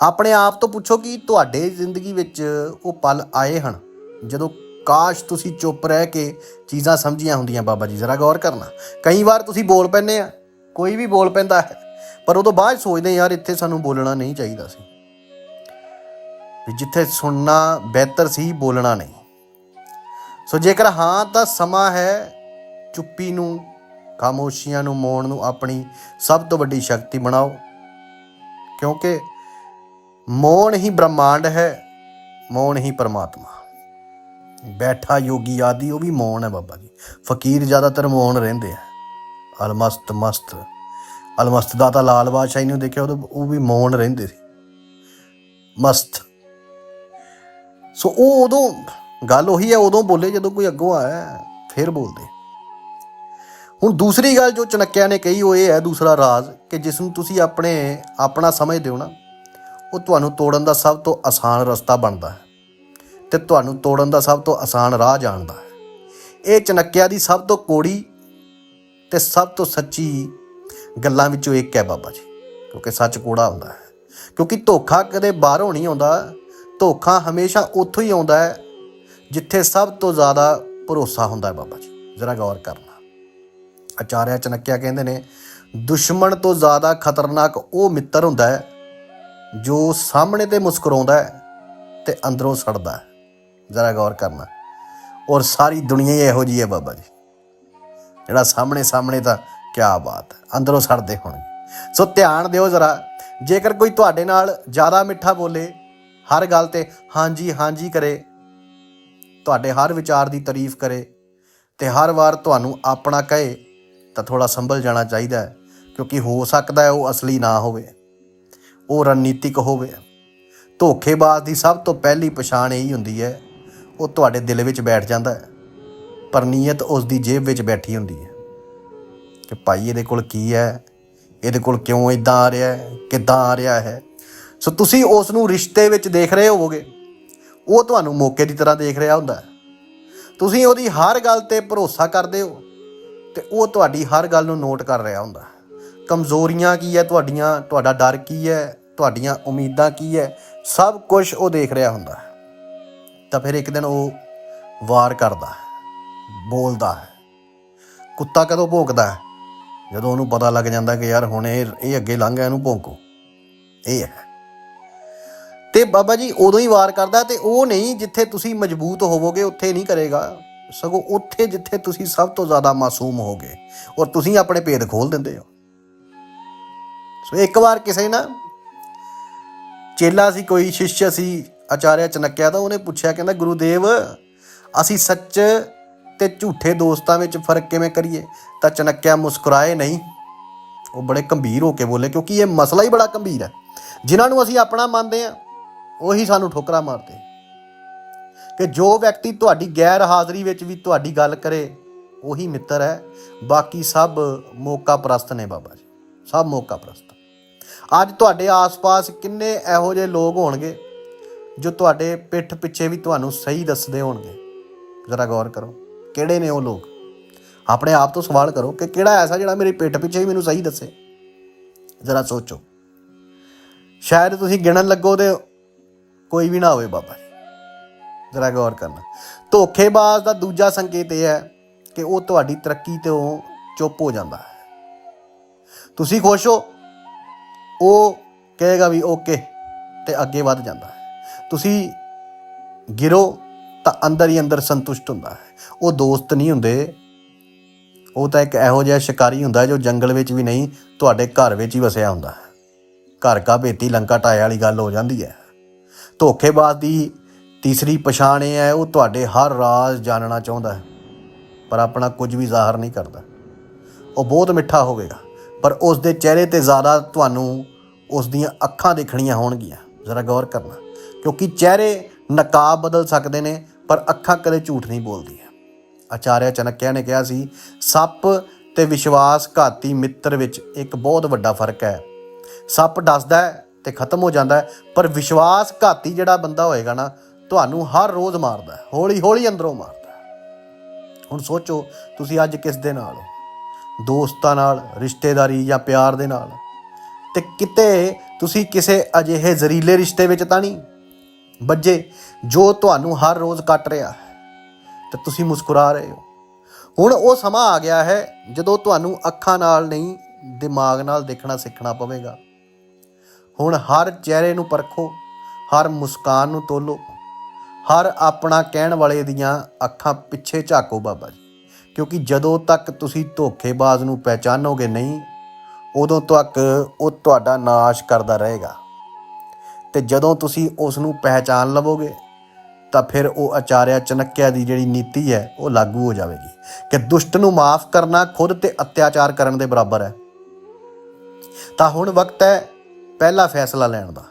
ਆਪਣੇ ਆਪ ਤੋਂ ਪੁੱਛੋ ਕਿ ਤੁਹਾਡੇ ਜ਼ਿੰਦਗੀ ਵਿੱਚ ਉਹ ਪਲ ਆਏ ਹਨ, ਜਦੋਂ ਕਾਸ਼ ਤੁਸੀਂ ਚੁੱਪ ਰਹਿ ਕੇ ਚੀਜ਼ਾਂ ਸਮਝੀਆਂ ਹੁੰਦੀਆਂ, ਬਾਬਾ ਜੀ, ਜ਼ਰਾ ਗੌਰ ਕਰਨਾ। ਕਈ ਵਾਰ ਤੁਸੀਂ ਬੋਲ ਪੈਂਦੇ ਆ, ਕੋਈ ਵੀ ਬੋਲ ਪੈਂਦਾ ਹੈ, ਪਰ ਉਦੋਂ ਬਾਅਦ ਸੋਚਦੇ ਯਾਰ, ਇੱਥੇ ਸਾਨੂੰ ਬੋਲਣਾ ਨਹੀਂ ਚਾਹੀਦਾ ਸੀ। ਵੀ ਜਿੱਥੇ ਸੁਣਨਾ ਬਿਹਤਰ ਸੀ, ਬੋਲਣਾ ਨਹੀਂ। ਸੋ ਜੇਕਰ ਹਾਂ, ਤਾਂ ਸਮਾਂ ਹੈ ਚੁੱਪੀ ਨੂੰ, ਖਾਮੋਸ਼ੀਆਂ ਨੂੰ ਮੋੜਨ ਨੂੰ ਆਪਣੀ ਸਭ ਤੋਂ ਵੱਡੀ ਸ਼ਕਤੀ ਬਣਾਓ। ਕਿਉਂਕਿ ਮੌਨ ਹੀ ਬ੍ਰਹਮਾਂਡ ਹੈ, ਮੌਨ ਹੀ ਪਰਮਾਤਮਾ। ਬੈਠਾ ਯੋਗੀ ਆਦਿ, ਉਹ ਵੀ ਮੌਨ ਹੈ ਬਾਬਾ ਜੀ। ਫਕੀਰ ਜ਼ਿਆਦਾਤਰ ਮੌਨ ਰਹਿੰਦੇ ਆ। ਅਲਮਸਤ ਮਸਤ, ਅਲਮਸਤ ਦਾ ਤਾਂ ਲਾਲ ਬਾਦਸ਼ਾਹੀ ਨੂੰ ਦੇਖਿਆ ਉਦੋਂ ਉਹ ਵੀ ਮੌਨ ਰਹਿੰਦੇ ਸੀ। ਮਸਤ ਸੋ ਉਹ ਉਦੋਂ, ਗੱਲ ਉਹੀ ਹੈ, ਉਦੋਂ ਬੋਲੇ ਜਦੋਂ ਕੋਈ ਅੱਗੋਂ ਆਇਆ, ਫਿਰ ਬੋਲਦੇ। ਹੁਣ ਦੂਸਰੀ ਗੱਲ ਜੋ ਚਣਕਿਆ ਨੇ ਕਹੀ, ਉਹ ਇਹ ਹੈ ਦੂਸਰਾ ਰਾਜ਼ ਕਿ ਜਿਸ ਨੂੰ ਤੁਸੀਂ ਆਪਣੇ, ਆਪਣਾ ਸਮਝਦੇ ਹੋ ਨਾ, ਉਹ ਤੁਹਾਨੂੰ ਤੋੜਨ ਦਾ ਸਭ ਤੋਂ ਆਸਾਨ ਰਸਤਾ ਬਣਦਾ ਹੈ ਤੇ ਤੁਹਾਨੂੰ ਤੋੜਨ ਦਾ ਸਭ ਤੋਂ ਆਸਾਨ ਰਾਹ ਜਾਣਦਾ ਹੈ। ਇਹ ਚਣਕਿਆ ਦੀ ਸਭ ਤੋਂ ਕੋੜੀ ਤੇ ਸਭ ਤੋਂ ਸੱਚੀ ਗੱਲਾਂ ਵਿੱਚੋਂ ਇੱਕ ਹੈ ਬਾਬਾ ਜੀ, ਕਿਉਂਕਿ ਸੱਚ ਕੋੜਾ ਹੁੰਦਾ ਹੈ। ਕਿਉਂਕਿ ਧੋਖਾ ਕਦੇ ਬਾਹਰੋਂ ਨਹੀਂ ਆਉਂਦਾ ਧੋਖਾ ਹਮੇਸ਼ਾ ਉੱਥੋਂ ਹੀ ਆਉਂਦਾ ਹੈ, ਜਿੱਥੇ ਸਭ ਤੋਂ ਜ਼ਿਆਦਾ ਭਰੋਸਾ ਹੁੰਦਾ ਹੈ ਬਾਬਾ ਜੀ। ਜ਼ਰਾ ਗੌਰ ਕਰਨਾ। ਆਚਾਰਿਆ ਚਨਕਿਆ ਕਹਿੰਦੇ ਨੇ, ਦੁਸ਼ਮਣ ਤੋਂ ਜ਼ਿਆਦਾ ਖਤਰਨਾਕ ਉਹ ਮਿੱਤਰ ਹੁੰਦਾ ਹੈ, ਜੋ ਸਾਹਮਣੇ ਤੇ ਮੁਸਕਰਾਉਂਦਾ ਹੈ ਤੇ ਅੰਦਰੋਂ ਸੜਦਾ ਹੈ। ਜ਼ਰਾ ਗੌਰ ਕਰਨਾ। ਔਰ ਸਾਰੀ ਦੁਨੀਆ ਹੀ ਇਹੋ ਜੀ ਹੈ ਬਾਬਾ ਜੀ। ਜਿਹੜਾ ਸਾਹਮਣੇ ਸਾਹਮਣੇ ਤਾਂ ਕਿਆ ਬਾਤ ਹੈ, ਅੰਦਰੋਂ ਸੜਦੇ ਹੋਣਗੇ। ਸੋ ਧਿਆਨ ਦਿਓ ਜ਼ਰਾ, ਜੇਕਰ ਕੋਈ ਤੁਹਾਡੇ ਨਾਲ ਜ਼ਿਆਦਾ ਮਿੱਠਾ ਬੋਲੇ ਹਰ ਗੱਲ ਤੇ ਹਾਂਜੀ ਹਾਂਜੀ ਕਰੇ, ਤੁਹਾਡੇ ਹਰ ਵਿਚਾਰ ਦੀ ਤਾਰੀਫ ਕਰੇ ਤੇ ਹਰ ਵਾਰ ਤੁਹਾਨੂੰ ਆਪਣਾ ਕਹੇ ਤਾਂ ਥੋੜਾ ਸੰਭਲ ਜਾਣਾ ਚਾਹੀਦਾ ਹੈ, ਕਿਉਂਕਿ ਹੋ ਸਕਦਾ ਹੈ ਉਹ ਅਸਲੀ ਨਾ ਹੋਵੇ, ਉਹ ਰਣਨੀਤਿਕ ਹੋਵੇ। ਧੋਖੇਬਾਜ਼ ਦੀ ਸਭ ਤੋਂ ਪਹਿਲੀ ਪਛਾਣ ਇਹੀ ਹੁੰਦੀ ਹੈ, ਉਹ ਤੁਹਾਡੇ ਦਿਲ ਵਿੱਚ ਬੈਠ ਜਾਂਦਾ ਹੈ, ਪਰ ਨੀਅਤ ਉਸ ਦੀ ਜੇਬ ਵਿੱਚ ਬੈਠੀ ਹੁੰਦੀ ਹੈ ਕਿ ਭਾਈ ਇਹਦੇ ਕੋਲ ਕੀ ਹੈ, ਇਹਦੇ ਕੋਲ ਕਿਉਂ ਇਦਾਂ ਆ ਰਿਹਾ ਹੈ, ਕਿੱਦਾਂ ਆ ਰਿਹਾ ਹੈ। ਸੋ ਤੁਸੀਂ ਉਸ ਨੂੰ ਰਿਸ਼ਤੇ ਵਿੱਚ ਦੇਖ ਰਹੇ ਹੋਵੋਗੇ। ਉਹ ਤੁਹਾਨੂੰ ਮੌਕੇ ਦੀ ਤਰ੍ਹਾਂ ਦੇਖ ਰਿਹਾ ਹੁੰਦਾ ਹੈ। ਤੁਸੀਂ ਉਹਦੀ ਹਰ ਗੱਲ ਤੇ ਭਰੋਸਾ ਕਰਦੇ ਹੋ ਤੇ ਉਹ ਤੁਹਾਡੀ ਹਰ ਗੱਲ ਨੂੰ ਨੋਟ ਕਰ ਰਿਹਾ ਹੁੰਦਾ ਕਮਜ਼ੋਰੀਆਂ ਕੀ ਹੈ ਤੁਹਾਡੀਆਂ? ਤੁਹਾਡਾ ਡਰ ਕੀ ਹੈ? ਤੁਹਾਡੀਆਂ ਉਮੀਦਾਂ ਕੀ ਹੈ? ਸਭ ਕੁਝ ਉਹ ਦੇਖ ਰਿਹਾ ਹੁੰਦਾ ਤਾਂ ਫਿਰ ਇੱਕ ਦਿਨ ਉਹ ਵਾਰ ਕਰਦਾ ਬੋਲਦਾ ਹੈ। ਕੁੱਤਾ ਕਦੋਂ ਭੌਂਕਦਾ ਜਦੋਂ ਉਹਨੂੰ ਪਤਾ ਲੱਗ ਜਾਂਦਾ ਕਿ ਯਾਰ ਹੁਣ ਇਹ ਇਹ ਅੱਗੇ ਲੰਘ ਗਿਆ, ਇਹਨੂੰ ਭੌਂਕੋ। ਇਹ ਹੈ। ਤੇ ਬਾਬਾ ਜੀ ਉਦੋਂ ਹੀ ਵਾਰ ਕਰਦਾ ਤੇ ਉਹ ਨਹੀਂ ਜਿੱਥੇ ਤੁਸੀਂ ਮਜ਼ਬੂਤ ਹੋਵੋਗੇ, ਉੱਥੇ ਨਹੀਂ ਕਰੇਗਾ। ਸਗੋਂ ਉੱਥੇ ਜਿੱਥੇ ਤੁਸੀਂ ਸਭ ਤੋਂ ਜ਼ਿਆਦਾ ਮਾਸੂਮ ਹੋਗੇ ਔਰ ਤੁਸੀਂ ਆਪਣੇ ਭੇਦ ਖੋਲ ਦਿੰਦੇ ਹੋ। ਸੋ ਇੱਕ ਵਾਰ ਕਿਸੇ ਨਾ ਚੇਲਾ ਸੀ, ਕੋਈ ਸ਼ਿਸ਼ਯ ਸੀ, ਆਚਾਰਿਆ ਚਨਕਿਆ, ਤਾਂ ਉਹਨੇ ਪੁੱਛਿਆ, ਕਹਿੰਦਾ, ਗੁਰੂਦੇਵ, ਅਸੀਂ ਸੱਚ ਤੇ ਝੂਠੇ ਦੋਸਤਾਂ ਵਿੱਚ ਫ਼ਰਕ ਕਿਵੇਂ ਕਰੀਏ? ਤਾਂ ਚਨਕਿਆ ਮੁਸਕਰਾਏ, ਨਹੀਂ। ਉਹ ਬੜੇ ਗੰਭੀਰ ਹੋ ਕੇ ਬੋਲੇ, ਕਿਉਂਕਿ ਇਹ ਮਸਲਾ ਹੀ ਬੜਾ ਗੰਭੀਰ ਹੈ। ਜਿਨ੍ਹਾਂ ਨੂੰ ਅਸੀਂ ਆਪਣਾ ਮੰਨਦੇ ਆ ਉਹੀ ਸਾਨੂੰ ਠੋਕਰਾਂ ਮਾਰਦੇ। ਕਿ ਜੋ ਵਿਅਕਤੀ ਤੁਹਾਡੀ ਗੈਰ ਹਾਜ਼ਰੀ ਵਿੱਚ ਵੀ ਤੁਹਾਡੀ ਗੱਲ ਕਰੇ, ਉਹੀ ਮਿੱਤਰ ਹੈ। ਬਾਕੀ ਸਭ ਮੌਕਾ ਪ੍ਰਸਤ ਨੇ ਬਾਬਾ ਜੀ। ਸਭ ਮੌਕਾ ਪ੍ਰਸਤ। ਅੱਜ ਤੁਹਾਡੇ ਆਸ-ਪਾਸ ਕਿੰਨੇ ਇਹੋ ਜਿਹੇ ਲੋਕ ਹੋਣਗੇ, ਜੋ ਤੁਹਾਡੇ ਪਿੱਠ ਪਿੱਛੇ ਵੀ ਤੁਹਾਨੂੰ ਸਹੀ ਦੱਸਦੇ ਹੋਣਗੇ। ਜ਼ਰਾ ਗੌਰ ਕਰੋ, ਕਿਹੜੇ ਨੇ ਉਹ ਲੋਕ? ਆਪਣੇ ਆਪ ਤੋਂ ਸਵਾਲ ਕਰੋ ਕਿ ਕਿਹੜਾ ਐਸਾ ਜਿਹੜਾ ਮੇਰੀ ਪਿੱਠ ਪਿੱਛੇ ਵੀ ਮੈਨੂੰ ਸਹੀ ਦੱਸੇ? ਜ਼ਰਾ ਸੋਚੋ। ਸ਼ਾਇਦ ਤੁਸੀਂ ਗਿਣਨ ਲੱਗੋ ਤੇ ਕੋਈ ਵੀ ਨਾ ਹੋਵੇ ਬਾਬਾ ਜੀ। ਜ਼ਰਾ ਗੌਰ ਕਰਨਾ। ਧੋਖੇਬਾਜ਼ ਦਾ ਦੂਜਾ ਸੰਕੇਤ ਇਹ ਹੈ ਕਿ ਉਹ ਤੁਹਾਡੀ ਤਰੱਕੀ ਤੋਂ ਚੁੱਪ ਹੋ ਜਾਂਦਾ ਹੈ। ਤੁਸੀਂ ਖੁਸ਼ ਹੋ? ਉਹ ਕਹੇਗਾ ਵੀ ਓਕੇ ਤੇ ਅੱਗੇ ਵੱਧ ਜਾਂਦਾ ਹੈ। ਤੁਸੀਂ ਗਿਰੋ ਤਾਂ ਅੰਦਰ ਹੀ ਅੰਦਰ ਸੰਤੁਸ਼ਟ ਹੁੰਦਾ ਹੈ। ਉਹ ਦੋਸਤ ਨਹੀਂ ਹੁੰਦੇ। ਉਹ ਤਾਂ ਇੱਕ ਇਹੋ ਜਿਹਾ ਸ਼ਿਕਾਰੀ ਹੁੰਦਾ ਜੋ ਜੰਗਲ ਵਿੱਚ ਵੀ ਨਹੀਂ, ਤੁਹਾਡੇ ਘਰ ਵਿੱਚ ਹੀ ਵਸਿਆ ਹੁੰਦਾ ਹੈ। ਘਰ ਕਾ ਭੇਤੀ ਲੰਕਾ ਢਾਏ ਵਾਲੀ ਗੱਲ ਹੋ ਜਾਂਦੀ ਹੈ। ਧੋਖੇਬਾਜ਼ ਦੀ ਤੀਸਰੀ ਪਛਾਣ ਇਹ ਹੈ, ਉਹ ਤੁਹਾਡੇ ਹਰ ਰਾਜ਼ ਜਾਣਨਾ ਚਾਹੁੰਦਾ ਹੈ, ਪਰ ਆਪਣਾ ਕੁਝ ਵੀ ਜ਼ਾਹਰ ਨਹੀਂ ਕਰਦਾ। ਉਹ ਬਹੁਤ ਮਿੱਠਾ ਹੋਵੇਗਾ, ਪਰ ਉਸ ਦੇ ਚਿਹਰੇ ਤੇ ਜ਼ਿਆਦਾ ਤੁਹਾਨੂੰ ਉਸ ਦੀਆਂ ਅੱਖਾਂ ਦੇਖਣੀਆਂ ਹੋਣਗੀਆਂ। ਜ਼ਰਾ ਗੌਰ ਕਰਨਾ, ਕਿਉਂਕਿ ਚਿਹਰੇ ਨਕਾਬ ਬਦਲ ਸਕਦੇ ਨੇ, ਪਰ ਅੱਖਾਂ ਕਦੇ ਝੂਠ ਨਹੀਂ ਬੋਲਦੀਆਂ। ਆਚਾਰਿਆ ਚਨਕਿਆ ਨੇ ਕਿਹਾ ਸੀ, ਸੱਪ ਤੇ ਵਿਸ਼ਵਾਸਘਾਤੀ ਮਿੱਤਰ ਵਿੱਚ ਇੱਕ ਬਹੁਤ ਵੱਡਾ ਫ਼ਰਕ ਹੈ। ਸੱਪ ਡਸਦਾ ਹੈ ਤੇ ਖਤਮ ਹੋ ਜਾਂਦਾ ਹੈ। ਪਰ ਵਿਸ਼ਵਾਸਘਾਤੀ ਜਿਹੜਾ ਬੰਦਾ ਹੋਏਗਾ ਨਾ, ਤੁਹਾਨੂੰ ਹਰ ਰੋਜ਼ ਮਾਰਦਾ ਹੈ। ਹੌਲੀ ਹੌਲੀ ਅੰਦਰੋਂ ਮਾਰਦਾ ਹੈ। ਹੁਣ ਸੋਚੋ, ਤੁਸੀਂ ਅੱਜ ਕਿਸ ਦੇ ਨਾਲ ਹੋ? ਦੋਸਤਾਂ ਨਾਲ, ਰਿਸ਼ਤੇਦਾਰੀ ਜਾਂ ਪਿਆਰ ਦੇ ਨਾਲ? ਤੇ ਕਿਤੇ ਤੁਸੀਂ ਕਿਸੇ ਅਜਿਹੇ ਜ਼ਰੀਲੇ ਰਿਸ਼ਤੇ ਵਿੱਚ ਤਾਂ ਨਹੀਂ? ਵੱਜੇ ਜੋ ਤੁਹਾਨੂੰ ਹਰ ਰੋਜ਼ ਕੱਟ ਰਿਹਾ ਹੈ, ਤੇ ਤੁਸੀਂ ਮੁਸਕਰਾ ਰਹੇ ਹੋ। ਹੁਣ ਉਹ ਸਮਾਂ ਆ ਗਿਆ ਹੈ ਜਦੋਂ ਤੁਹਾਨੂੰ ਅੱਖਾਂ ਨਾਲ ਨਹੀਂ, ਦਿਮਾਗ ਨਾਲ ਦੇਖਣਾ ਸਿੱਖਣਾ ਪਵੇਗਾ। ਹੁਣ ਹਰ ਚਿਹਰੇ ਨੂੰ ਪਰਖੋ, ਹਰ ਮੁਸਕਾਨ ਨੂੰ ਤੋਲੋ, ਹਰ ਆਪਣਾ ਕਹਿਣ ਵਾਲੇ ਦੀਆਂ ਅੱਖਾਂ ਪਿੱਛੇ ਝਾਕੋ ਬਾਬਾ ਜੀ। ਕਿਉਂਕਿ ਜਦੋਂ ਤੱਕ ਤੁਸੀਂ ਧੋਖੇਬਾਜ਼ ਨੂੰ ਪਹਿਚਾਨੋਗੇ ਨਹੀਂ, ਉਦੋਂ ਤੱਕ ਉਹ ਤੁਹਾਡਾ ਨਾਸ਼ ਕਰਦਾ ਰਹੇਗਾ। ਤੇ ਜਦੋਂ ਤੁਸੀਂ ਉਸ ਨੂੰ ਪਹਿਚਾਨ ਲਵੋਗੇ, ਤਾਂ ਫਿਰ ਉਹ ਆਚਾਰਿਆ ਚਨਕਿਆ ਦੀ ਜਿਹੜੀ ਨੀਤੀ ਹੈ, ਉਹ ਲਾਗੂ ਹੋ ਜਾਵੇਗੀ। ਕਿ ਦੁਸ਼ਟ ਨੂੰ ਮਾਫ ਕਰਨਾ ਖੁਦ ਤੇ ਅਤਿਆਚਾਰ ਕਰਨ ਦੇ ਬਰਾਬਰ ਹੈ। ਤਾਂ ਹੁਣ ਵਕਤ ਹੈ ਪਹਿਲਾ ਫੈਸਲਾ ਲੈਣ ਦਾ।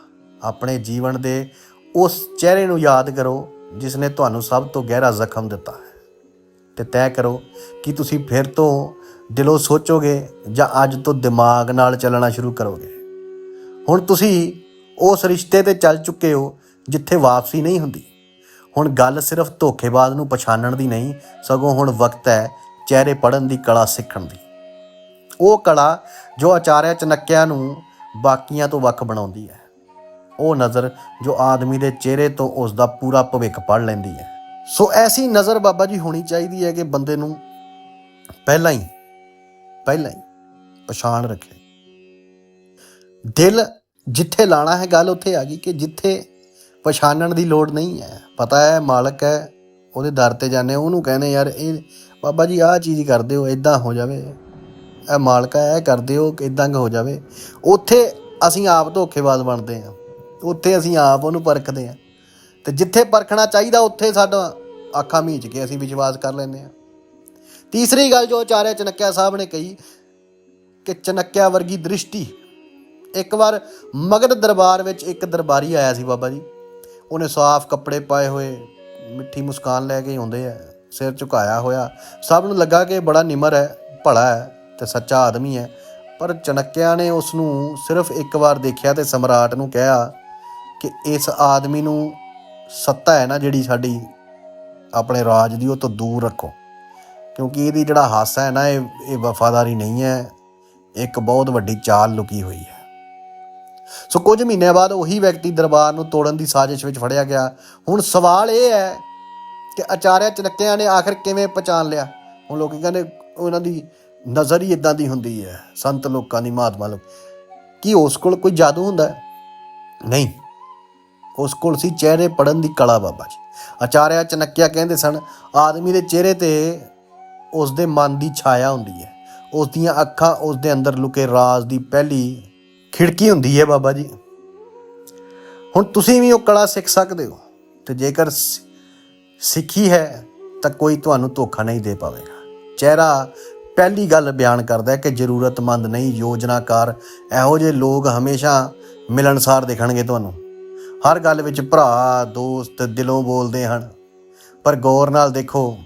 ਆਪਣੇ ਜੀਵਨ ਦੇ ਉਸ ਚਿਹਰੇ ਨੂੰ ਯਾਦ ਕਰੋ ਜਿਸ ਨੇ ਤੁਹਾਨੂੰ ਸਭ ਤੋਂ ਗਹਿਰਾ ਜ਼ਖਮ ਦਿੱਤਾ ਹੈ। ਤੇ ਤੈਅ ਕਰੋ ਕਿ ਤੁਸੀਂ ਫਿਰ ਤੋਂ ਦਿਲੋਂ ਸੋਚੋਗੇ ਜਾਂ ਅੱਜ ਤੋਂ ਦਿਮਾਗ ਨਾਲ ਚੱਲਣਾ ਸ਼ੁਰੂ ਕਰੋਗੇ। ਹੁਣ ਤੁਸੀਂ ਉਸ ਰਿਸ਼ਤੇ ਤੇ ਚੱਲ ਚੁੱਕੇ ਹੋ ਜਿੱਥੇ ਵਾਪਸੀ ਨਹੀਂ ਹੁੰਦੀ। ਹੁਣ ਗੱਲ ਸਿਰਫ ਧੋਖੇਬਾਜ਼ ਨੂੰ ਪਛਾਣਨ ਦੀ ਨਹੀਂ, ਸਗੋਂ ਹੁਣ ਵਕਤ ਹੈ ਚਿਹਰੇ ਪੜਨ ਦੀ, ਕਲਾ ਸਿੱਖਣ ਦੀ। ਉਹ ਕਲਾ ਜੋ ਆਚਾਰਿਆ ਚਨਕਿਆ ਨੂੰ ਬਾਕੀਆਂ ਤੋਂ ਵੱਖ ਬਣਾਉਂਦੀ ਹੈ। ਉਹ ਨਜ਼ਰ ਜੋ ਆਦਮੀ ਦੇ ਚਿਹਰੇ ਤੋਂ ਉਸ ਦਾ ਪੂਰਾ ਭਵਿੱਖ ਪੜ ਲੈਂਦੀ ਹੈ। ਸੋ ਐਸੀ ਨਜ਼ਰ ਬਾਬਾ ਜੀ ਹੋਣੀ ਚਾਹੀਦੀ ਹੈ ਕਿ ਬੰਦੇ ਨੂੰ ਪਹਿਲਾਂ ਹੀ ਪਹਿਲਾਂ ਹੀ ਪਛਾਣ ਰੱਖੇ। ਦਿਲ ਜਿੱਥੇ ਲਾਣਾ ਹੈ ਗੱਲ ਉੱਥੇ ਆ ਗਈ ਕਿ ਜਿੱਥੇ ਪਛਾਣਨ ਦੀ ਲੋੜ ਨਹੀਂ ਹੈ। ਪਤਾ ਹੈ ਮਾਲਕ ਹੈ, ਉਹਦੇ ਦਰ ਤੇ ਜਾਂਦੇ ਉਹਨੂੰ ਕਹਿੰਦੇ ਯਾਰ ਇਹ ਬਾਬਾ ਜੀ ਆਹ ਚੀਜ਼ ਕਰਦੇ ਹੋ ਇਦਾਂ ਹੋ ਜਾਵੇ। ਇਹ ਮਾਲਕਾ ਇਹ ਕਰਦੇ ਹੋ ਇਦਾਂ ਹੋ ਜਾਵੇ। ਉੱਥੇ ਅਸੀਂ ਆਪ ਧੋਖੇਬਾਜ਼ ਬਣਦੇ ਹਾਂ। ਉੱਥੇ ਅਸੀਂ ਆਪ ਉਹਨੂੰ ਪਰਖਦੇ ਹਾਂ। ਤੇ ਜਿੱਥੇ ਪਰਖਣਾ ਚਾਹੀਦਾ, ਉੱਥੇ ਸਾਡਾ ਅੱਖਾਂ ਮੀਚ ਕੇ ਅਸੀਂ ਵਿਸ਼ਵਾਸ ਕਰ ਲੈਂਦੇ ਹਾਂ। ਤੀਸਰੀ ਗੱਲ ਜੋ ਆਚਾਰਿਆ ਚਨਕਿਆ ਸਾਹਿਬ ਨੇ ਕਹੀ ਕਿ ਚਨਕਿਆ ਵਰਗੀ ਦ੍ਰਿਸ਼ਟੀ। ਇੱਕ ਵਾਰ ਮਗਧ ਦਰਬਾਰ ਵਿੱਚ ਇੱਕ ਦਰਬਾਰੀ ਆਇਆ ਸੀ ਬਾਬਾ ਜੀ। ਉਹਨੇ ਸਾਫ਼ ਕੱਪੜੇ ਪਾਏ ਹੋਏ, ਮਿੱਠੀ ਮੁਸਕਾਨ ਲੈ ਕੇ ਆਉਂਦੇ ਆ, ਸਿਰ ਝੁਕਾਇਆ ਹੋਇਆ। ਸਭ ਨੂੰ ਲੱਗਾ ਕਿ ਬੜਾ ਨਿਮਰ ਹੈ, ਭਲਾ ਹੈ। ਤੇ ਸੱਚਾ ਆਦਮੀ ਹੈ। ਪਰ ਚਣਕਿਆ ਨੇ ਉਸ ਨੂੰ ਸਿਰਫ ਇੱਕ ਵਾਰ ਦੇਖਿਆ ਤੇ ਸਮਰਾਟ ਨੂੰ ਕਿਹਾ ਕਿ ਇਸ ਆਦਮੀ ਨੂੰ ਸੱਤਾ ਹੈ ਨਾ ਜਿਹੜੀ ਸਾਡੀ ਆਪਣੇ ਰਾਜ ਦੀ, ਉਹ ਤੋਂ ਦੂਰ ਰੱਖੋ। ਕਿਉਂਕਿ ਇਹਦੀ ਜਿਹੜਾ ਹਾਸਾ ਹੈ ਨਾ, ਇਹ ਇਹ ਵਫਾਦਾਰੀ ਨਹੀਂ ਹੈ। ਇੱਕ ਬਹੁਤ ਵੱਡੀ ਚਾਲ ਲੁਕੀ ਹੋਈ ਹੈ। ਸੋ ਕੁਝ ਮਹੀਨਿਆਂ ਬਾਅਦ ਉਹੀ ਵਿਅਕਤੀ ਦਰਬਾਰ ਨੂੰ ਤੋੜਨ ਦੀ ਸਾਜ਼ਿਸ਼ ਵਿੱਚ ਫੜਿਆ ਗਿਆ। ਹੁਣ ਸਵਾਲ ਇਹ ਹੈ ਕਿ ਆਚਾਰਿਆ ਚਨਕਿਆ ਨੇ ਆਖਰ ਕਿਵੇਂ ਪਛਾਣ ਲਿਆ? ਹੁਣ ਲੋਕੀ ਕਹਿੰਦੇ, ਉਹਨਾਂ ਦੀ ਨਜ਼ਰ ਹੀ ਇਦਾਂ ਦੀ ਹੁੰਦੀ ਹੈ, ਸੰਤ ਲੋਕਾਂ ਦੀ, ਮਹਾਤਮਾ ਲੋਕ। ਕੀ ਉਸ ਕੋਲ ਕੋਈ ਜਾਦੂ ਹੁੰਦਾ ਹੈ? ਨਹੀਂ। ਉਸ ਕੋਲ ਸੀ ਚਿਹਰੇ ਪੜਨ ਦੀ ਕਲਾ ਬਾਬਾ ਜੀ। ਆਚਾਰਿਆ ਚਨਕਿਆ ਕਹਿੰਦੇ ਸਨ, ਆਦਮੀ ਦੇ ਚਿਹਰੇ ਤੇ ਉਸ ਦੇ ਮਨ ਦੀ ਛਾਇਆ ਹੁੰਦੀ ਹੈ। ਉਸ ਦੀਆਂ ਅੱਖਾਂ ਉਸ ਦੇ ਅੰਦਰ ਲੁਕੇ ਰਾਜ਼ ਦੀ ਪਹਿਲੀ ਖਿੜਕੀ ਹੁੰਦੀ ਹੈ ਬਾਬਾ ਜੀ। ਹੁਣ ਤੁਸੀਂ ਵੀ ਉਹ ਕਲਾ ਸਿੱਖ ਸਕਦੇ ਹੋ ਤੇ ਜੇਕਰ ਸਿੱਖੀ ਹੈ ਤਾਂ ਕੋਈ ਤੁਹਾਨੂੰ ਧੋਖਾ ਨਹੀਂ ਦੇ ਪਾਵੇਗਾ। ਚਿਹਰਾ ਪਹਿਲੀ ਗੱਲ ਬਿਆਨ ਕਰਦਾ ਹੈ ਕਿ ਜ਼ਰੂਰਤਮੰਦ ਨਹੀਂ, ਯੋਜਨਾਕਾਰ, ਇਹੋ ਜਿਹੇ ਲੋਕ ਹਮੇਸ਼ਾ ਮਿਲਣਸਾਰ ਦਿਖਣਗੇ ਤੁਹਾਨੂੰ। ਹਰ ਗੱਲ ਵਿੱਚ ਭਰਾ, ਦੋਸਤ ਦਿਲੋਂ ਬੋਲਦੇ ਹਨ। ਪਰ ਗੌਰ ਨਾਲ ਦੇਖੋ,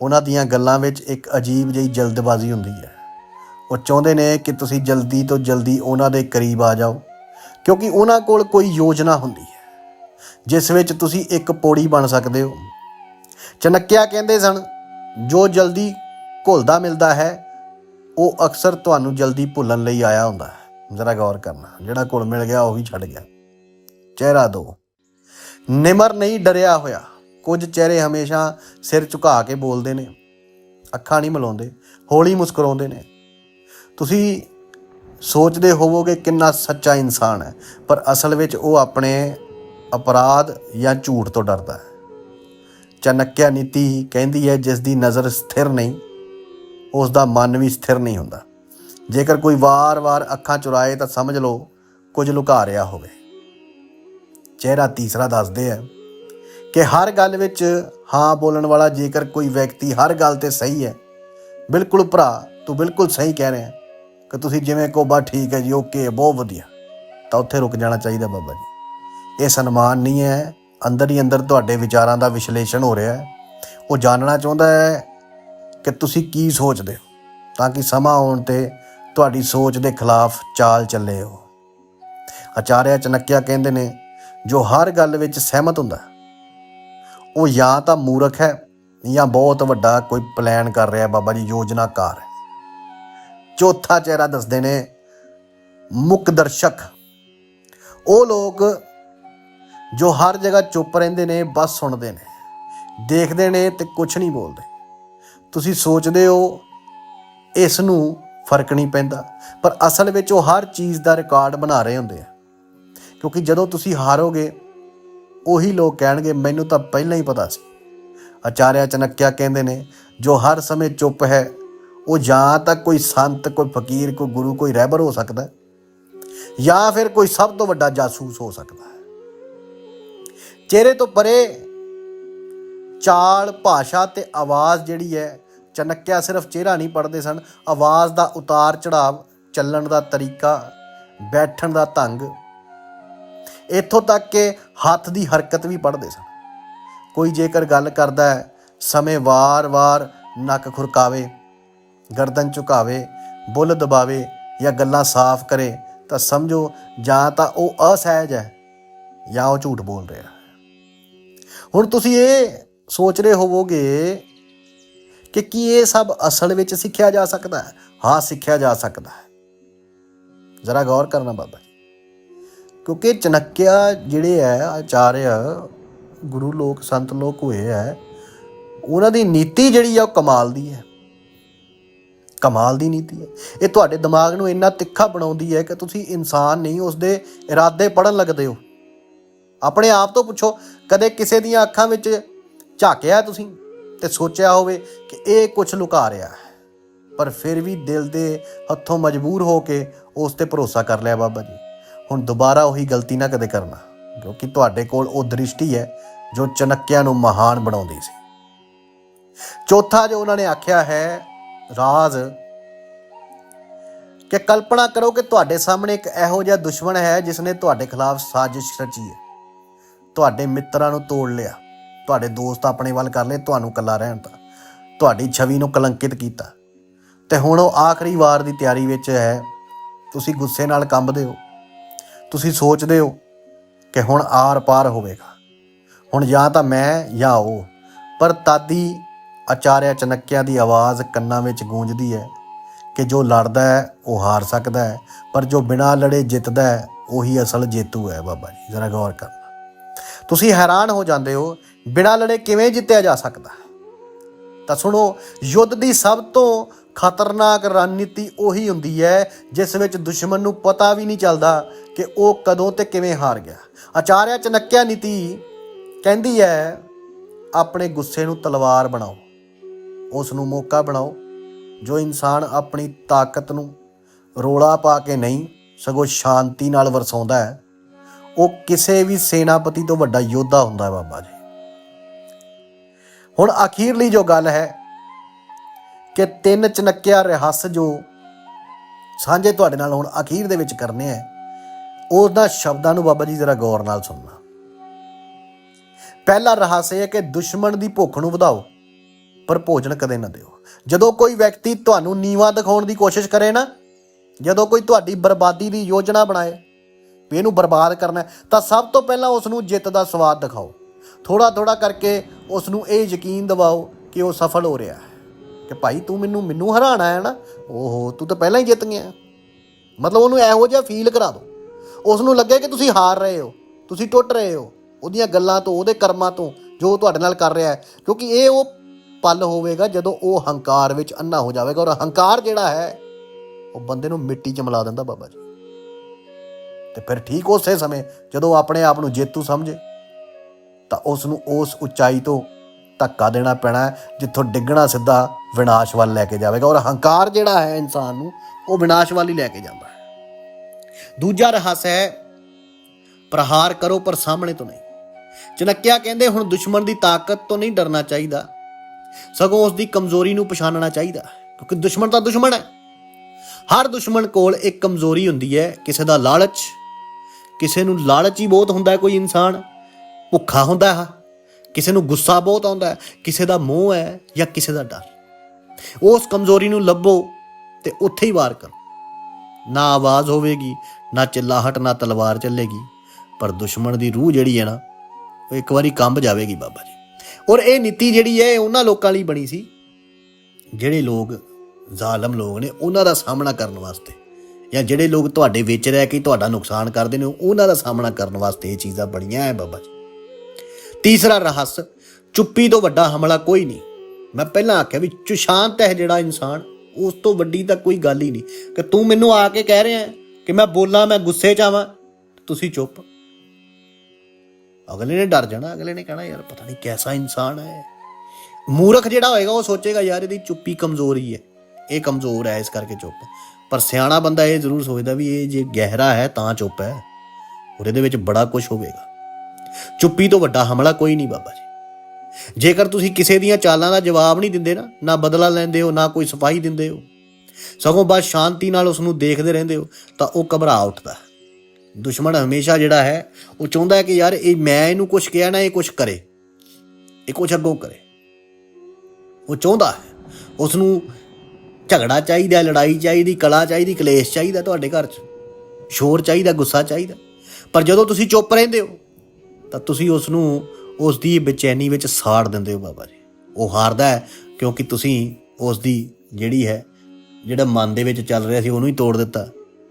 ਉਹਨਾਂ ਦੀਆਂ ਗੱਲਾਂ ਵਿੱਚ ਇੱਕ ਅਜੀਬ ਜਿਹੀ ਜਲਦਬਾਜ਼ੀ ਹੁੰਦੀ ਹੈ। ਉਹ ਚਾਹੁੰਦੇ ਨੇ ਕਿ ਤੁਸੀਂ ਜਲਦੀ ਤੋਂ ਜਲਦੀ ਉਹਨਾਂ ਦੇ ਕਰੀਬ ਆ ਜਾਓ, ਕਿਉਂਕਿ ਉਹਨਾਂ ਕੋਲ ਕੋਈ ਯੋਜਨਾ ਹੁੰਦੀ ਹੈ, ਜਿਸ ਵਿੱਚ ਤੁਸੀਂ ਇੱਕ ਪੌੜੀ ਬਣ ਸਕਦੇ ਹੋ। ਚਨੱਕਿਆ ਕਹਿੰਦੇ ਸਨ, ਜੋ ਜਲਦੀ ਘੁਲਦਾ ਮਿਲਦਾ ਹੈ, ਉਹ ਅਕਸਰ ਤੁਹਾਨੂੰ ਜਲਦੀ ਭੁੱਲਣ ਲਈ ਆਇਆ ਹੁੰਦਾ ਹੈ। ਜ਼ਰਾ ਗੌਰ ਕਰਨਾ, ਜਿਹੜਾ ਘੁਲ ਮਿਲ ਗਿਆ, ਉਹ ਵੀ ਛੱਡ ਗਿਆ। ਚਿਹਰਾ ਦੋ। ਨਿਮਰ ਨਹੀਂ ਡਰਿਆ ਹੋਇਆ। ਕੁਝ ਚਿਹਰੇ ਹਮੇਸ਼ਾ ਸਿਰ ਝੁਕਾ ਕੇ ਬੋਲਦੇ ਨੇ। ਅੱਖਾਂ ਨਹੀਂ ਮਿਲਾਉਂਦੇ, ਹੌਲੀ ਮੁਸਕਰਾਉਂਦੇ ਨੇ। ਤੁਸੀਂ ਸੋਚਦੇ ਹੋਵੋਗੇ ਕਿੰਨਾ ਸੱਚਾ ਇਨਸਾਨ ਹੈ, ਪਰ ਅਸਲ ਵਿੱਚ ਉਹ ਆਪਣੇ ਅਪਰਾਧ ਜਾਂ ਝੂਠ ਤੋਂ ਡਰਦਾ ਹੈ। ਚਾਣਕਿਆ ਨੀਤੀ ਕਹਿੰਦੀ ਹੈ ਜਿਸ ਦੀ ਨਜ਼ਰ ਸਥਿਰ ਨਹੀਂ ਉਸ ਦਾ ਮਨ ਵੀ ਸਥਿਰ ਨਹੀਂ ਹੁੰਦਾ। ਜੇਕਰ ਕੋਈ ਵਾਰ-ਵਾਰ ਅੱਖਾਂ ਚੁਰਾਏ ਤਾਂ ਸਮਝ ਲਓ, ਕੁਝ ਲੁਕਾ ਰਿਹਾ ਹੋਵੇ। ਚਿਹਰਾ ਤੀਸਰਾ ਦੱਸਦੇ ਹੈ ਕਿ ਹਰ ਗੱਲ ਵਿੱਚ ਹਾਂ ਬੋਲਣ ਵਾਲਾ ਜੇਕਰ ਕੋਈ ਵਿਅਕਤੀ ਹਰ ਗੱਲ ਤੇ ਸਹੀ ਹੈ, ਬਿਲਕੁਲ ਭਰਾ, ਤੂੰ ਬਿਲਕੁਲ ਸਹੀ ਕਹਿ ਰਿਹਾ ਕਿ ਤੁਸੀਂ ਜਿਵੇਂ ਕਹੋ ਬਾ ਠੀਕ ਹੈ ਜੀ, ਓਕੇ, ਬਹੁਤ ਵਧੀਆ। ਤਾਂ ਉੱਥੇ ਰੁਕ ਜਾਣਾ ਚਾਹੀਦਾ ਬਾਬਾ ਜੀ। ਇਹ ਸਨਮਾਨ ਨਹੀਂ ਹੈ, ਅੰਦਰ ਹੀ ਅੰਦਰ ਤੁਹਾਡੇ ਵਿਚਾਰਾਂ ਦਾ ਵਿਸ਼ਲੇਸ਼ਣ ਹੋ ਰਿਹਾ ਹੈ। ਉਹ ਜਾਣਨਾ ਚਾਹੁੰਦਾ ਹੈ ਕਿ ਤੁਸੀਂ ਕੀ ਸੋਚਦੇ ਹੋ ਤਾਂ ਕਿ ਸਮਾਂ ਆਉਣ ਤੇ ਤੁਹਾਡੀ ਸੋਚ ਦੇ ਖਿਲਾਫ ਚਾਲ ਚੱਲੇ ਹੋ। ਆਚਾਰਿਆ ਚਨਕਿਆ ਕਹਿੰਦੇ ਨੇ, ਜੋ ਹਰ ਗੱਲ ਵਿੱਚ ਸਹਿਮਤ ਹੁੰਦਾ, ਉਹ ਜਾਂ ਤਾਂ ਮੂਰਖ ਹੈ ਜਾਂ ਬਹੁਤ ਵੱਡਾ ਕੋਈ ਪਲਾਨ ਕਰ ਰਿਹਾ ਬਾਬਾ ਜੀ, ਯੋਜਨਾਕਾਰ ਹੈ। ਚੌਥਾ ਚਿਹਰਾ ਦੱਸਦੇ ਨੇ ਮੁੱਖ ਦਰਸ਼ਕ ਉਹ ਲੋਕ ਜੋ ਹਰ ਜਗ੍ਹਾ ਚੁੱਪ ਰਹਿੰਦੇ ਨੇ, ਬਸ ਸੁਣਦੇ ਨੇ, ਦੇਖਦੇ ਨੇ ਤੇ ਕੁਝ ਨਹੀਂ ਬੋਲਦੇ। ਤੁਸੀਂ ਸੋਚਦੇ ਹੋ, ਇਸ ਨੂੰ ਫ਼ਰਕ ਨਹੀਂ ਪੈਂਦਾ। ਪਰ ਅਸਲ ਵਿੱਚ ਉਹ ਹਰ ਚੀਜ਼ ਦਾ ਰਿਕਾਰਡ ਬਣਾ ਰਹੇ ਹੁੰਦੇ ਆ। ਕਿਉਂਕਿ ਜਦੋਂ ਤੁਸੀਂ ਹਾਰੋਗੇ, ਉਹੀ ਲੋਕ ਕਹਿਣਗੇ, ਮੈਨੂੰ ਤਾਂ ਪਹਿਲਾਂ ਹੀ ਪਤਾ ਸੀ। ਆਚਾਰਿਆ ਚਨਕਿਆ ਕਹਿੰਦੇ ਨੇ, ਜੋ ਹਰ ਸਮੇਂ ਚੁੱਪ ਹੈ, ਉਹ ਜਾਂ ਤਾਂ ਕੋਈ ਸੰਤ, ਕੋਈ ਫਕੀਰ, ਕੋਈ ਗੁਰੂ, ਕੋਈ ਰਹਿਬਰ ਹੋ ਸਕਦਾ ਜਾਂ ਫਿਰ ਕੋਈ ਸਭ ਤੋਂ ਵੱਡਾ ਜਾਸੂਸ ਹੋ ਸਕਦਾ ਹੈ। ਚਿਹਰੇ ਤੋਂ ਪਰੇ ਚਾਲ, ਭਾਸ਼ਾ ਤੇ ਆਵਾਜ਼ ਜਿਹੜੀ ਹੈ ਚਨਕਿਆ ਸਿਰਫ ਚਿਹਰਾ ਨਹੀਂ ਪੜਦੇ ਸਨ, ਆਵਾਜ਼ ਦਾ ਉਤਾਰ ਚੜਾਵ ਚੱਲਣ ਦਾ ਤਰੀਕਾ, ਬੈਠਣ ਦਾ ਢੰਗ। ਇੱਥੋਂ ਤੱਕ ਕਿ ਹੱਥ ਦੀ ਹਰਕਤ ਵੀ ਪੜਦੇ ਸਨ। ਕੋਈ ਜੇਕਰ ਗੱਲ ਕਰਦਾ ਹੈ, ਸਮੇਂ ਵਾਰ-ਵਾਰ ਨੱਕ ਖੁਰਕਾਵੇ, ਗਰਦਨ ਝੁਕਾਵੇ, ਬੁੱਲ ਦਬਾਵੇ ਜਾਂ ਗੱਲਾਂ ਸਾਫ਼ ਕਰੇ, ਤਾਂ ਸਮਝੋ ਜਾਂ ਤਾਂ ਉਹ ਅਸਹਿਜ ਹੈ ਜਾਂ ਉਹ ਝੂਠ ਬੋਲ ਰਿਹਾ ਹੈ। ਹੁਣ ਤੁਸੀਂ ਇਹ ਸੋਚ ਰਹੇ ਹੋਵੋਗੇ ਕਿ ਕੀ ਇਹ ਸਭ ਅਸਲ ਵਿੱਚ ਸਿੱਖਿਆ ਜਾ ਸਕਦਾ ਹੈ? ਹਾਂ, ਸਿੱਖਿਆ ਜਾ ਸਕਦਾ ਹੈ। ਜ਼ਰਾ ਗੌਰ ਕਰਨਾ ਬਾਬਾ ਜੀ। ਕਿਉਂਕਿ ਚਨਕਿਆ ਜਿਹੜੇ ਹੈ ਆਚਾਰਿਆ ਗੁਰੂ ਲੋਕ, ਸੰਤ ਲੋਕ ਹੋਏ ਹੈ ਉਹਨਾਂ ਦੀ ਨੀਤੀ ਜਿਹੜੀ ਆ ਉਹ ਕਮਾਲ ਦੀ ਹੈ ਕਮਾਲ ਦੀ ਨੀਤੀ ਹੈ ਇਹ ਤੁਹਾਡੇ ਦਿਮਾਗ ਨੂੰ ਇੰਨਾ ਤਿੱਖਾ ਬਣਾਉਂਦੀ ਹੈ ਕਿ ਤੁਸੀਂ ਇਨਸਾਨ ਨਹੀਂ, ਉਸਦੇ ਇਰਾਦੇ ਪੜਨ ਲੱਗਦੇ ਹੋ। ਆਪਣੇ ਆਪ ਤੋਂ ਪੁੱਛੋ, ਕਦੇ ਕਿਸੇ ਦੀਆਂ ਅੱਖਾਂ ਵਿੱਚ ਝਾਕਿਆ ਤੁਸੀਂ? ਤੇ ਸੋਚਿਆ ਹੋਵੇ ਕਿ ਇਹ ਕੁਝ ਲੁਕਾ ਰਿਹਾ ਹੈ। ਪਰ ਫਿਰ ਵੀ ਦਿਲ ਦੇ ਹੱਥੋਂ ਮਜਬੂਰ ਹੋ ਕੇ ਉਸ ਤੇ ਭਰੋਸਾ ਕਰ ਲਿਆ ਬਾਬਾ ਜੀ। ਹੁਣ ਦੁਬਾਰਾ ਉਹੀ ਗਲਤੀ ਨਾ ਕਦੇ ਕਰਨਾ, ਕਿਉਂਕਿ ਤੁਹਾਡੇ ਕੋਲ ਉਹ ਦ੍ਰਿਸ਼ਟੀ ਹੈ ਜੋ ਚਨਕਿਆਂ ਨੂੰ ਮਹਾਨ ਬਣਾਉਂਦੀ ਸੀ। ਚੌਥਾ ਜੋ ਉਹਨਾਂ ਨੇ ਆਖਿਆ ਹੈ, ਰਾਜ਼, ਕਿ ਕਲਪਨਾ ਕਰੋ ਕਿ ਤੁਹਾਡੇ ਸਾਹਮਣੇ ਇੱਕ ਇਹੋ ਜਿਹਾ ਦੁਸ਼ਮਣ ਹੈ ਜਿਸ ਨੇ ਤੁਹਾਡੇ ਖਿਲਾਫ ਸਾਜ਼ਿਸ਼ ਰਚੀ ਹੈ। ਤੁਹਾਡੇ ਮਿੱਤਰਾਂ ਨੂੰ ਤੋੜ ਲਿਆ। ਤੁਹਾਡੇ ਦੋਸਤ ਆਪਣੇ ਵੱਲ ਕਰ ਲਏ, ਤੁਹਾਨੂੰ ਇਕੱਲਾ ਰਹਿਣ ਦਾ ਤੁਹਾਡੀ ਛਵੀ ਨੂੰ ਕਲੰਕਿਤ ਕੀਤਾ। ਤੇ ਹੁਣ ਉਹ ਆਖਰੀ ਵਾਰ ਦੀ ਤਿਆਰੀ ਵਿੱਚ ਹੈ, ਤੁਸੀਂ ਗੁੱਸੇ ਨਾਲ ਕੰਬਦੇ ਹੋ। ਤੁਸੀਂ ਸੋਚਦੇ ਹੋ ਕਿ ਹੁਣ ਆਰ-ਪਾਰ ਹੋਵੇਗਾ। ਹੁਣ ਜਾਂ ਤਾਂ ਮੈਂ ਜਾਂ ਉਹ। ਪਰ ਤਾਦੀ ਆਚਾਰਿਆ ਚਨਕਿਆ ਦੀ ਆਵਾਜ਼ ਕੰਨਾਂ ਵਿੱਚ ਗੂੰਜਦੀ ਹੈ ਕਿ ਜੋ ਲੜਦਾ ਹੈ, ਉਹ ਹਾਰ ਸਕਦਾ ਹੈ। ਪਰ ਜੋ ਬਿਨਾਂ ਲੜੇ ਜਿੱਤਦਾ ਹੈ, ਉਹੀ ਅਸਲ ਜੇਤੂ ਹੈ ਬਾਬਾ ਜੀ। ਜ਼ਰਾ ਗੌਰ ਕਰਨਾ। ਤੁਸੀਂ ਹੈਰਾਨ ਹੋ ਜਾਂਦੇ ਹੋ ਬਿਨਾਂ ਲੜੇ ਕਿਵੇਂ ਜਿੱਤਿਆ ਜਾ ਸਕਦਾ? ਤਾਂ ਸੁਣੋ, ਯੁੱਧ ਦੀ ਸਭ ਤੋਂ ਖਤਰਨਾਕ ਰਣਨੀਤੀ ਉਹੀ ਹੁੰਦੀ ਹੈ, ਜਿਸ ਵਿੱਚ ਦੁਸ਼ਮਣ ਨੂੰ ਪਤਾ ਵੀ ਨਹੀਂ ਚੱਲਦਾ ਕਿ ਉਹ ਕਦੋਂ ਤੇ ਕਿਵੇਂ ਹਾਰ ਗਿਆ। ਆਚਾਰਿਆ ਚਨਕਿਆ ਨੀਤੀ ਕਹਿੰਦੀ ਹੈ, ਆਪਣੇ ਗੁੱਸੇ ਨੂੰ ਤਲਵਾਰ ਬਣਾਓ, ਉਸ ਨੂੰ ਮੌਕਾ ਬਣਾਓ, ਜੋ ਇਨਸਾਨ ਆਪਣੀ ਤਾਕਤ ਨੂੰ ਰੋਲਾ ਪਾ ਕੇ ਨਹੀਂ, ਸਗੋਂ ਸ਼ਾਂਤੀ ਨਾਲ ਵਰਸਾਉਂਦਾ ਹੈ। ਉਹ ਕਿਸੇ ਵੀ ਸੈਨਾਪਤੀ ਤੋਂ ਵੱਡਾ ਯੋਧਾ ਹੁੰਦਾ ਹੈ ਬਾਬਾ ਜੀ। ਹੁਣ ਅਖੀਰਲੀ ਜੋ ਗੱਲ ਹੈ ਕਿ ਤਿੰਨ ਚਨੱਕਿਆ ਰਹੱਸ ਜੋ ਸਾਂਝੇ ਤੁਹਾਡੇ ਨਾਲ ਹੁਣ ਅਖੀਰ ਦੇ ਵਿੱਚ ਕਰਨੇ ਆ ਉਹਨਾਂ ਸ਼ਬਦਾਂ ਨੂੰ ਬਾਬਾ ਜੀ ਜ਼ਰਾ ਗੌਰ ਨਾਲ ਸੁਣਨਾ। ਪਹਿਲਾ ਰਹੱਸ ਇਹ ਹੈ ਕਿ ਦੁਸ਼ਮਣ ਦੀ ਭੁੱਖ ਨੂੰ ਵਧਾਓ, ਪਰ ਭੋਜਨ ਕਦੇ ਨਾ ਦਿਓ। ਜਦੋਂ ਕੋਈ ਵਿਅਕਤੀ ਤੁਹਾਨੂੰ ਨੀਵਾ ਦਿਖਾਉਣ ਦੀ ਕੋਸ਼ਿਸ਼ ਕਰੇ ਨਾ, ਜਦੋਂ ਕੋਈ ਤੁਹਾਡੀ ਬਰਬਾਦੀ ਦੀ ਯੋਜਨਾ ਬਣਾਏ, ਵੀ ਇਹਨੂੰ ਬਰਬਾਦ ਕਰਨਾ ਤਾਂ ਸਭ ਤੋਂ ਪਹਿਲਾਂ ਉਸ ਨੂੰ ਜਿੱਤ ਦਾ ਸਵਾਦ ਦਿਖਾਓ। ਥੋੜਾ ਥੋੜਾ ਕਰਕੇ ਉਸ ਨੂੰ ਇਹ ਯਕੀਨ ਦਿਵਾਓ ਕਿ ਉਹ ਸਫਲ ਹੋ ਰਿਹਾ ਹੈ। ਕਿ ਭਾਈ ਤੂੰ ਮੈਨੂੰ ਮੈਨੂੰ ਹਰਾਣਾ ਹੈ ਨਾ, ਓਹੋ, ਤੂੰ ਤਾਂ ਪਹਿਲਾਂ ਹੀ ਜਿੱਤ ਗਿਆ। ਮਤਲਬ ਉਹਨੂੰ ਇਹੋ ਜਿਹਾ ਫੀਲ ਕਰਾ ਦਿਓ ਉਸ ਨੂੰ ਲੱਗੇ ਕਿ ਤੁਸੀਂ ਹਾਰ ਰਹੇ ਹੋ, ਤੁਸੀਂ ਟੁੱਟ ਰਹੇ ਹੋ, ਉਹਦੀਆਂ ਗੱਲਾਂ ਤੋਂ, ਉਹਦੇ ਕਰਮਾਂ ਤੋਂ, ਜੋ ਤੁਹਾਡੇ ਨਾਲ ਕਰ ਰਿਹਾ ਹੈ। ਕਿਉਂਕਿ ਇਹ ਉਹ ਪਲ ਹੋਵੇਗਾ ਜਦੋਂ ਉਹ ਹੰਕਾਰ ਵਿੱਚ ਅੰਨਾ ਹੋ ਜਾਵੇਗਾ ਔਰ ਹੰਕਾਰ ਜਿਹੜਾ ਹੈ, ਉਹ ਬੰਦੇ ਨੂੰ ਮਿੱਟੀ 'ਚ ਮਿਲਾ ਦਿੰਦਾ ਬਾਬਾ ਜੀ। ਤੇ ਫਿਰ ਠੀਕ ਉਸੇ ਸਮੇਂ ਜਦੋਂ ਆਪਣੇ ਆਪ ਨੂੰ ਜੇਤੂ ਸਮਝੇ। ਤਾਂ ਉਸ ਨੂੰ ਉਸ ਉਚਾਈ ਤੋਂ ਧੱਕਾ ਦੇਣਾ ਪੈਣਾ ਜਿੱਥੋਂ ਡਿੱਗਣਾ ਸਿੱਧਾ ਵਿਨਾਸ਼ ਵੱਲ ਲੈ ਕੇ ਜਾਵੇਗਾ ਔਰ ਹੰਕਾਰ ਜਿਹੜਾ ਹੈ ਇਨਸਾਨ ਨੂੰ, ਉਹ ਵਿਨਾਸ਼ ਵੱਲ ਹੀ ਲੈ ਕੇ ਜਾਂਦਾ ਹੈ। ਦੂਜਾ ਰਹੱਸ ਹੈ, ਪ੍ਰਹਾਰ ਕਰੋ ਪਰ ਸਾਹਮਣੇ ਤੋਂ ਨਹੀਂ। ਚਨਕਿਆ ਕਹਿੰਦੇ, ਹੁਣ ਦੁਸ਼ਮਣ ਦੀ ਤਾਕਤ ਤੋਂ ਨਹੀਂ ਡਰਨਾ ਚਾਹੀਦਾ। ਸਗੋਂ ਉਸ ਦੀ ਕਮਜ਼ੋਰੀ ਨੂੰ ਪਛਾਣਨਾ ਚਾਹੀਦਾ ਕਿਉਂਕਿ ਦੁਸ਼ਮਣ ਤਾਂ ਦੁਸ਼ਮਣ ਹੈ। ਹਰ ਦੁਸ਼ਮਣ ਕੋਲ ਇੱਕ ਕਮਜ਼ੋਰੀ ਹੁੰਦੀ ਹੈ, ਕਿਸੇ ਦਾ ਲਾਲਚ। ਕਿਸੇ ਨੂੰ ਲਾਲਚ ਹੀ ਬਹੁਤ ਹੁੰਦਾ ਕੋਈ ਇਨਸਾਨ। ਭੁੱਖਾ ਹੁੰਦਾ ਹੈ। ਕਿਸੇ ਨੂੰ ਗੁੱਸਾ ਬਹੁਤ ਆਉਂਦਾ ਹੈ। ਕਿਸੇ ਦਾ ਮੋਹ ਹੈ ਜਾਂ ਕਿਸੇ ਦਾ ਡਰ। ਉਸ ਕਮਜ਼ੋਰੀ ਨੂੰ ਲੱਭੋ ਤੇ ਉੱਥੇ ਹੀ ਵਾਰ ਕਰੋ। ਨਾ ਆਵਾਜ਼ ਹੋਵੇਗੀ, ਨਾ ਚਿੱਲਾਹਟ, ਨਾ ਤਲਵਾਰ ਚੱਲੇਗੀ। ਪਰ ਦੁਸ਼ਮਣ ਦੀ ਰੂਹ ਜਿਹੜੀ ਹੈ ਨਾ, ਉਹ ਇੱਕ ਵਾਰੀ ਕੰਬ ਜਾਵੇਗੀ ਬਾਬਾ ਜੀ। ਔਰ ਇਹ ਨੀਤੀ ਜਿਹੜੀ ਹੈ ਉਹਨਾਂ ਲੋਕਾਂ ਲਈ ਬਣੀ ਸੀ। ਜਿਹੜੇ ਲੋਕ, ਜ਼ਾਲਮ ਲੋਕ ਨੇ, ਉਹਨਾਂ ਦਾ ਸਾਹਮਣਾ ਕਰਨ ਵਾਸਤੇ। ਜਾਂ ਜਿਹੜੇ ਲੋਕ ਤੁਹਾਡੇ ਵਿੱਚ ਰਹਿ ਕੇ ਤੁਹਾਡਾ ਨੁਕਸਾਨ ਕਰਦੇ ਨੇ, ਉਹਨਾਂ ਦਾ ਸਾਹਮਣਾ ਕਰਨ ਵਾਸਤੇ ਇਹ ਚੀਜ਼ਾਂ ਬਣੀਆਂ ਹੈ ਬਾਬਾ ਜੀ। ਤੀਸਰਾ ਰਹੱਸ, ਚੁੱਪੀ ਤੋਂ ਵੱਡਾ ਹਮਲਾ ਕੋਈ ਨਹੀਂ। ਮੈਂ ਪਹਿਲਾਂ ਆਖਿਆ ਵੀ ਚੁਸ਼ਾਂਤ ਹੈ ਜਿਹੜਾ ਇਨਸਾਨ, ਉਸ ਤੋਂ ਵੱਡੀ ਤਾਂ ਕੋਈ ਗੱਲ ਹੀ ਨਹੀਂ। ਕਿ ਤੂੰ ਮੈਨੂੰ ਆ ਕੇ ਕਹਿ ਰਿਹਾ ਕਿ ਮੈਂ ਬੋਲਾਂ, ਮੈਂ ਗੁੱਸੇ 'ਚ ਆਵਾਂ, ਤੁਸੀਂ ਚੁੱਪ। ਅਗਲੇ ਨੇ ਡਰ ਜਾਣਾ, ਅਗਲੇ ਨੇ ਕਹਿਣਾ, ਯਾਰ ਪਤਾ ਨਹੀਂ ਕੈਸਾ ਇਨਸਾਨ ਹੈ। ਮੂਰਖ ਜਿਹੜਾ ਹੋਏਗਾ, ਉਹ ਸੋਚੇਗਾ, ਯਾਰ ਇਹਦੀ ਚੁੱਪੀ ਕਮਜ਼ੋਰੀ ਹੈ ਇਹ ਕਮਜ਼ੋਰ ਹੈ ਇਸ ਕਰਕੇ ਚੁੱਪ। ਪਰ ਸਿਆਣਾ ਬੰਦਾ ਇਹ ਜ਼ਰੂਰ ਸੋਚਦਾ ਵੀ ਇਹ ਜੇ ਗਹਿਰਾ ਹੈ, ਤਾਂ ਚੁੱਪ ਹੈ। ਔਰ ਇਹਦੇ ਵਿੱਚ ਬੜਾ ਕੁਝ ਹੋਵੇਗਾ। ਚੁੱਪੀ ਤੋਂ ਵੱਡਾ ਹਮਲਾ ਕੋਈ ਨਹੀਂ ਬਾਬਾ ਜੀ। ਜੇਕਰ ਤੁਸੀਂ ਕਿਸੇ ਦੀਆਂ ਚਾਲਾਂ ਦਾ ਜਵਾਬ ਨਹੀਂ ਦਿੰਦੇ ਨਾ ਨਾ ਬਦਲਾ ਲੈਂਦੇ ਹੋ, ਨਾ ਕੋਈ ਸਫ਼ਾਈ ਦਿੰਦੇ ਹੋ, ਸਗੋਂ ਬਸ ਸ਼ਾਂਤੀ ਨਾਲ ਉਸ ਨੂੰ ਦੇਖਦੇ ਰਹਿੰਦੇ ਹੋ, ਤਾਂ ਉਹ ਘਬਰਾ ਉੱਠਦਾ। ਹੈ। ਦੁਸ਼ਮਣ ਹਮੇਸ਼ਾ ਜਿਹੜਾ ਹੈ, ਉਹ ਚਾਹੁੰਦਾ ਹੈ ਕਿ ਯਾਰ ਇਹ ਮੈਂ ਇਹਨੂੰ ਕੁਝ ਕਿਹਾ ਨਾ, ਇਹ ਕੁਝ ਕਰੇ। ਇਹ ਕੁਝ ਅੱਗੋਂ ਕਰੇ। ਉਹ ਚਾਹੁੰਦਾ ਹੈ ਉਸ ਨੂੰ ਝਗੜਾ ਚਾਹੀਦਾ, ਲੜਾਈ ਚਾਹੀਦੀ, ਕਲਾ ਚਾਹੀਦੀ, ਕਲੇਸ਼ ਚਾਹੀਦਾ ਤੁਹਾਡੇ ਘਰ 'ਚ। ਸ਼ੋਰ ਚਾਹੀਦਾ, ਗੁੱਸਾ ਚਾਹੀਦਾ। ਪਰ ਜਦੋਂ ਤੁਸੀਂ ਚੁੱਪ ਰਹਿੰਦੇ ਹੋ ਤਾਂ ਤੁਸੀਂ ਉਸ ਨੂੰ ਉਸ ਦੀ ਬੇਚੈਨੀ ਵਿੱਚ ਸਾੜ ਦਿੰਦੇ ਹੋ ਬਾਬਾ ਜੀ। ਉਹ ਹਾਰਦਾ ਹੈ ਕਿਉਂਕਿ ਤੁਸੀਂ ਉਸ ਦੀ ਜਿਹੜੀ ਹੈ, ਜਿਹੜਾ ਮਨ ਦੇ ਵਿੱਚ ਚੱਲ ਰਿਹਾ ਸੀ ਉਹਨੂੰ ਹੀ ਤੋੜ ਦਿੱਤਾ,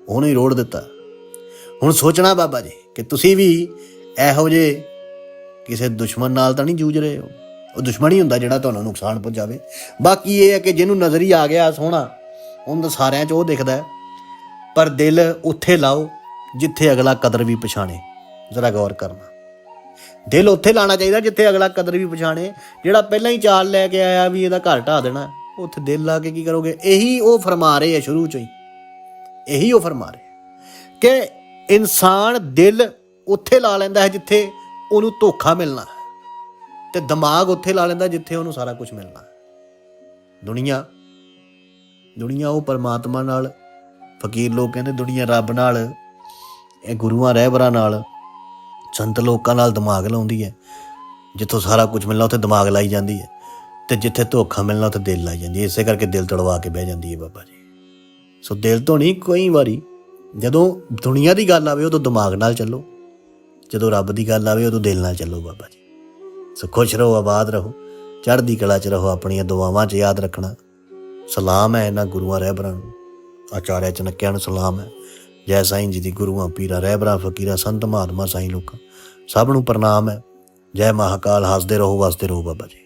ਉਹਨੂੰ ਹੀ ਰੋੜ ਦਿੱਤਾ। ਹੁਣ ਸੋਚਣਾ ਬਾਬਾ ਜੀ ਕਿ ਤੁਸੀਂ ਵੀ ਇਹੋ ਜੇ ਕਿਸੇ ਦੁਸ਼ਮਣ ਨਾਲ ਤਾਂ ਨਹੀਂ ਜੂਝ ਰਹੇ ਹੋ। ਉਹ ਦੁਸ਼ਮਣ ਹੀ ਹੁੰਦਾ ਜਿਹੜਾ ਤੁਹਾਨੂੰ ਨੁਕਸਾਨ ਪਹੁੰਚਾਵੇ। ਬਾਕੀ ਇਹ ਹੈ ਕਿ ਜਿਹਨੂੰ ਨਜ਼ਰੀ ਆ ਗਿਆ ਸੋਹਣਾ, ਉਹਨੂੰ ਸਾਰਿਆਂ 'ਚ ਉਹ ਦਿਖਦਾ ਹੈ। ਪਰ ਦਿਲ ਉੱਥੇ ਲਾਓ ਜਿੱਥੇ ਅਗਲਾ ਕਦਰ ਵੀ ਪਛਾਣੇ। ਜ਼ਰਾ ਗੌਰ ਕਰਨਾ। ਦਿਲ ਉੱਥੇ ਲਾਣਾ ਚਾਹੀਦਾ ਜਿੱਥੇ ਅਗਲਾ ਕਦਰ ਵੀ ਪਛਾਣੇ, ਜਿਹੜਾ ਪਹਿਲਾਂ ਹੀ ਚਾਲ ਲੈ ਕੇ ਆਇਆ ਵੀ ਇਹਦਾ ਘਰ ਢਾ ਦੇਣਾ। ਉੱਥੇ ਦਿਲ ਲਾ ਕੇ ਕੀ ਕਰੋਗੇ? ਇਹੀ ਉਹ ਫਰਮਾ ਰਹੇ ਆ ਸ਼ੁਰੂ ਚੋਂ ਹੀ। ਇਹੀ ਉਹ ਫਰਮਾ ਰਹੇ ਕਿ ਇਨਸਾਨ ਦਿਲ ਉੱਥੇ ਲਾ ਲੈਂਦਾ ਹੈ ਜਿੱਥੇ ਉਹਨੂੰ ਧੋਖਾ ਮਿਲਣਾ ਹੈ ਤੇ ਦਿਮਾਗ ਉੱਥੇ ਲਾ ਲੈਂਦਾ ਜਿੱਥੇ ਉਹਨੂੰ ਸਾਰਾ ਕੁਝ ਮਿਲਣਾ ਦੁਨੀਆ ਦੁਨੀਆ ਉਹ ਪਰਮਾਤਮਾ ਨਾਲ, ਫਕੀਰ ਲੋਕ ਕਹਿੰਦੇ ਦੁਨੀਆ ਰੱਬ ਨਾਲ, ਇਹ ਗੁਰੂਆਂ ਰਹਿਬਰਾਂ ਨਾਲ ਸੰਤ ਲੋਕਾਂ ਨਾਲ ਦਿਮਾਗ ਲਾਉਂਦੀ ਹੈ। ਜਿੱਥੋਂ ਸਾਰਾ ਕੁਝ ਮਿਲਣਾ, ਉੱਥੇ ਦਿਮਾਗ ਲਾਈ ਜਾਂਦੀ ਹੈ। ਤੇ ਜਿੱਥੇ ਧੋਖਾ ਮਿਲਣਾ, ਉੱਥੇ ਦਿਲ ਲਾਈ ਜਾਂਦੀ ਹੈ। ਇਸੇ ਕਰਕੇ ਦਿਲ ਤੜਵਾ ਕੇ ਬਹਿ ਜਾਂਦੀ ਹੈ ਬਾਬਾ ਜੀ। ਸੋ ਦਿਲ ਤੋਂ ਨਹੀਂ ਕੋਈ ਵਾਰੀ, ਜਦੋਂ ਦੁਨੀਆ ਦੀ ਗੱਲ ਆਵੇ, ਉਦੋਂ ਦਿਮਾਗ ਨਾਲ ਚੱਲੋ। ਜਦੋਂ ਰੱਬ ਦੀ ਗੱਲ ਆਵੇ, ਉਦੋਂ ਦਿਲ ਨਾਲ ਚੱਲੋ ਬਾਬਾ ਜੀ। ਸੋ ਖੁਸ਼ ਰਹੋ, ਆਬਾਦ ਰਹੋ। ਚੜ੍ਹਦੀ ਕਲਾ 'ਚ ਰਹੋ, ਆਪਣੀਆਂ ਦੁਆਵਾਂ 'ਚ ਯਾਦ ਰੱਖਣਾ। ਸਲਾਮ ਹੈ ਇਹਨਾਂ ਗੁਰੂਆਂ ਰਹਿਬਰਾਂ ਨੂੰ। ਆਚਾਰਿਆ ਚਨਕਿਆਂ ਨੂੰ ਸਲਾਮ ਹੈ। ਜੈ ਸਾਈਂ ਜੀ ਦੀ ਗੁਰੂਆਂ ਪੀਰਾਂ ਰਹਿਬਰਾ ਫਕੀਰਾਂ, ਸੰਤ ਮਹਾਤਮਾ ਸਾਈਂ ਲੋਕਾਂ। ਸਭ ਨੂੰ ਪ੍ਰਣਾਮ ਹੈ। ਜੈ ਮਹਾਕਾਲ, ਹੱਸਦੇ ਰਹੋ, ਵਸਦੇ ਰਹੋ ਬਾਬਾ ਜੀ।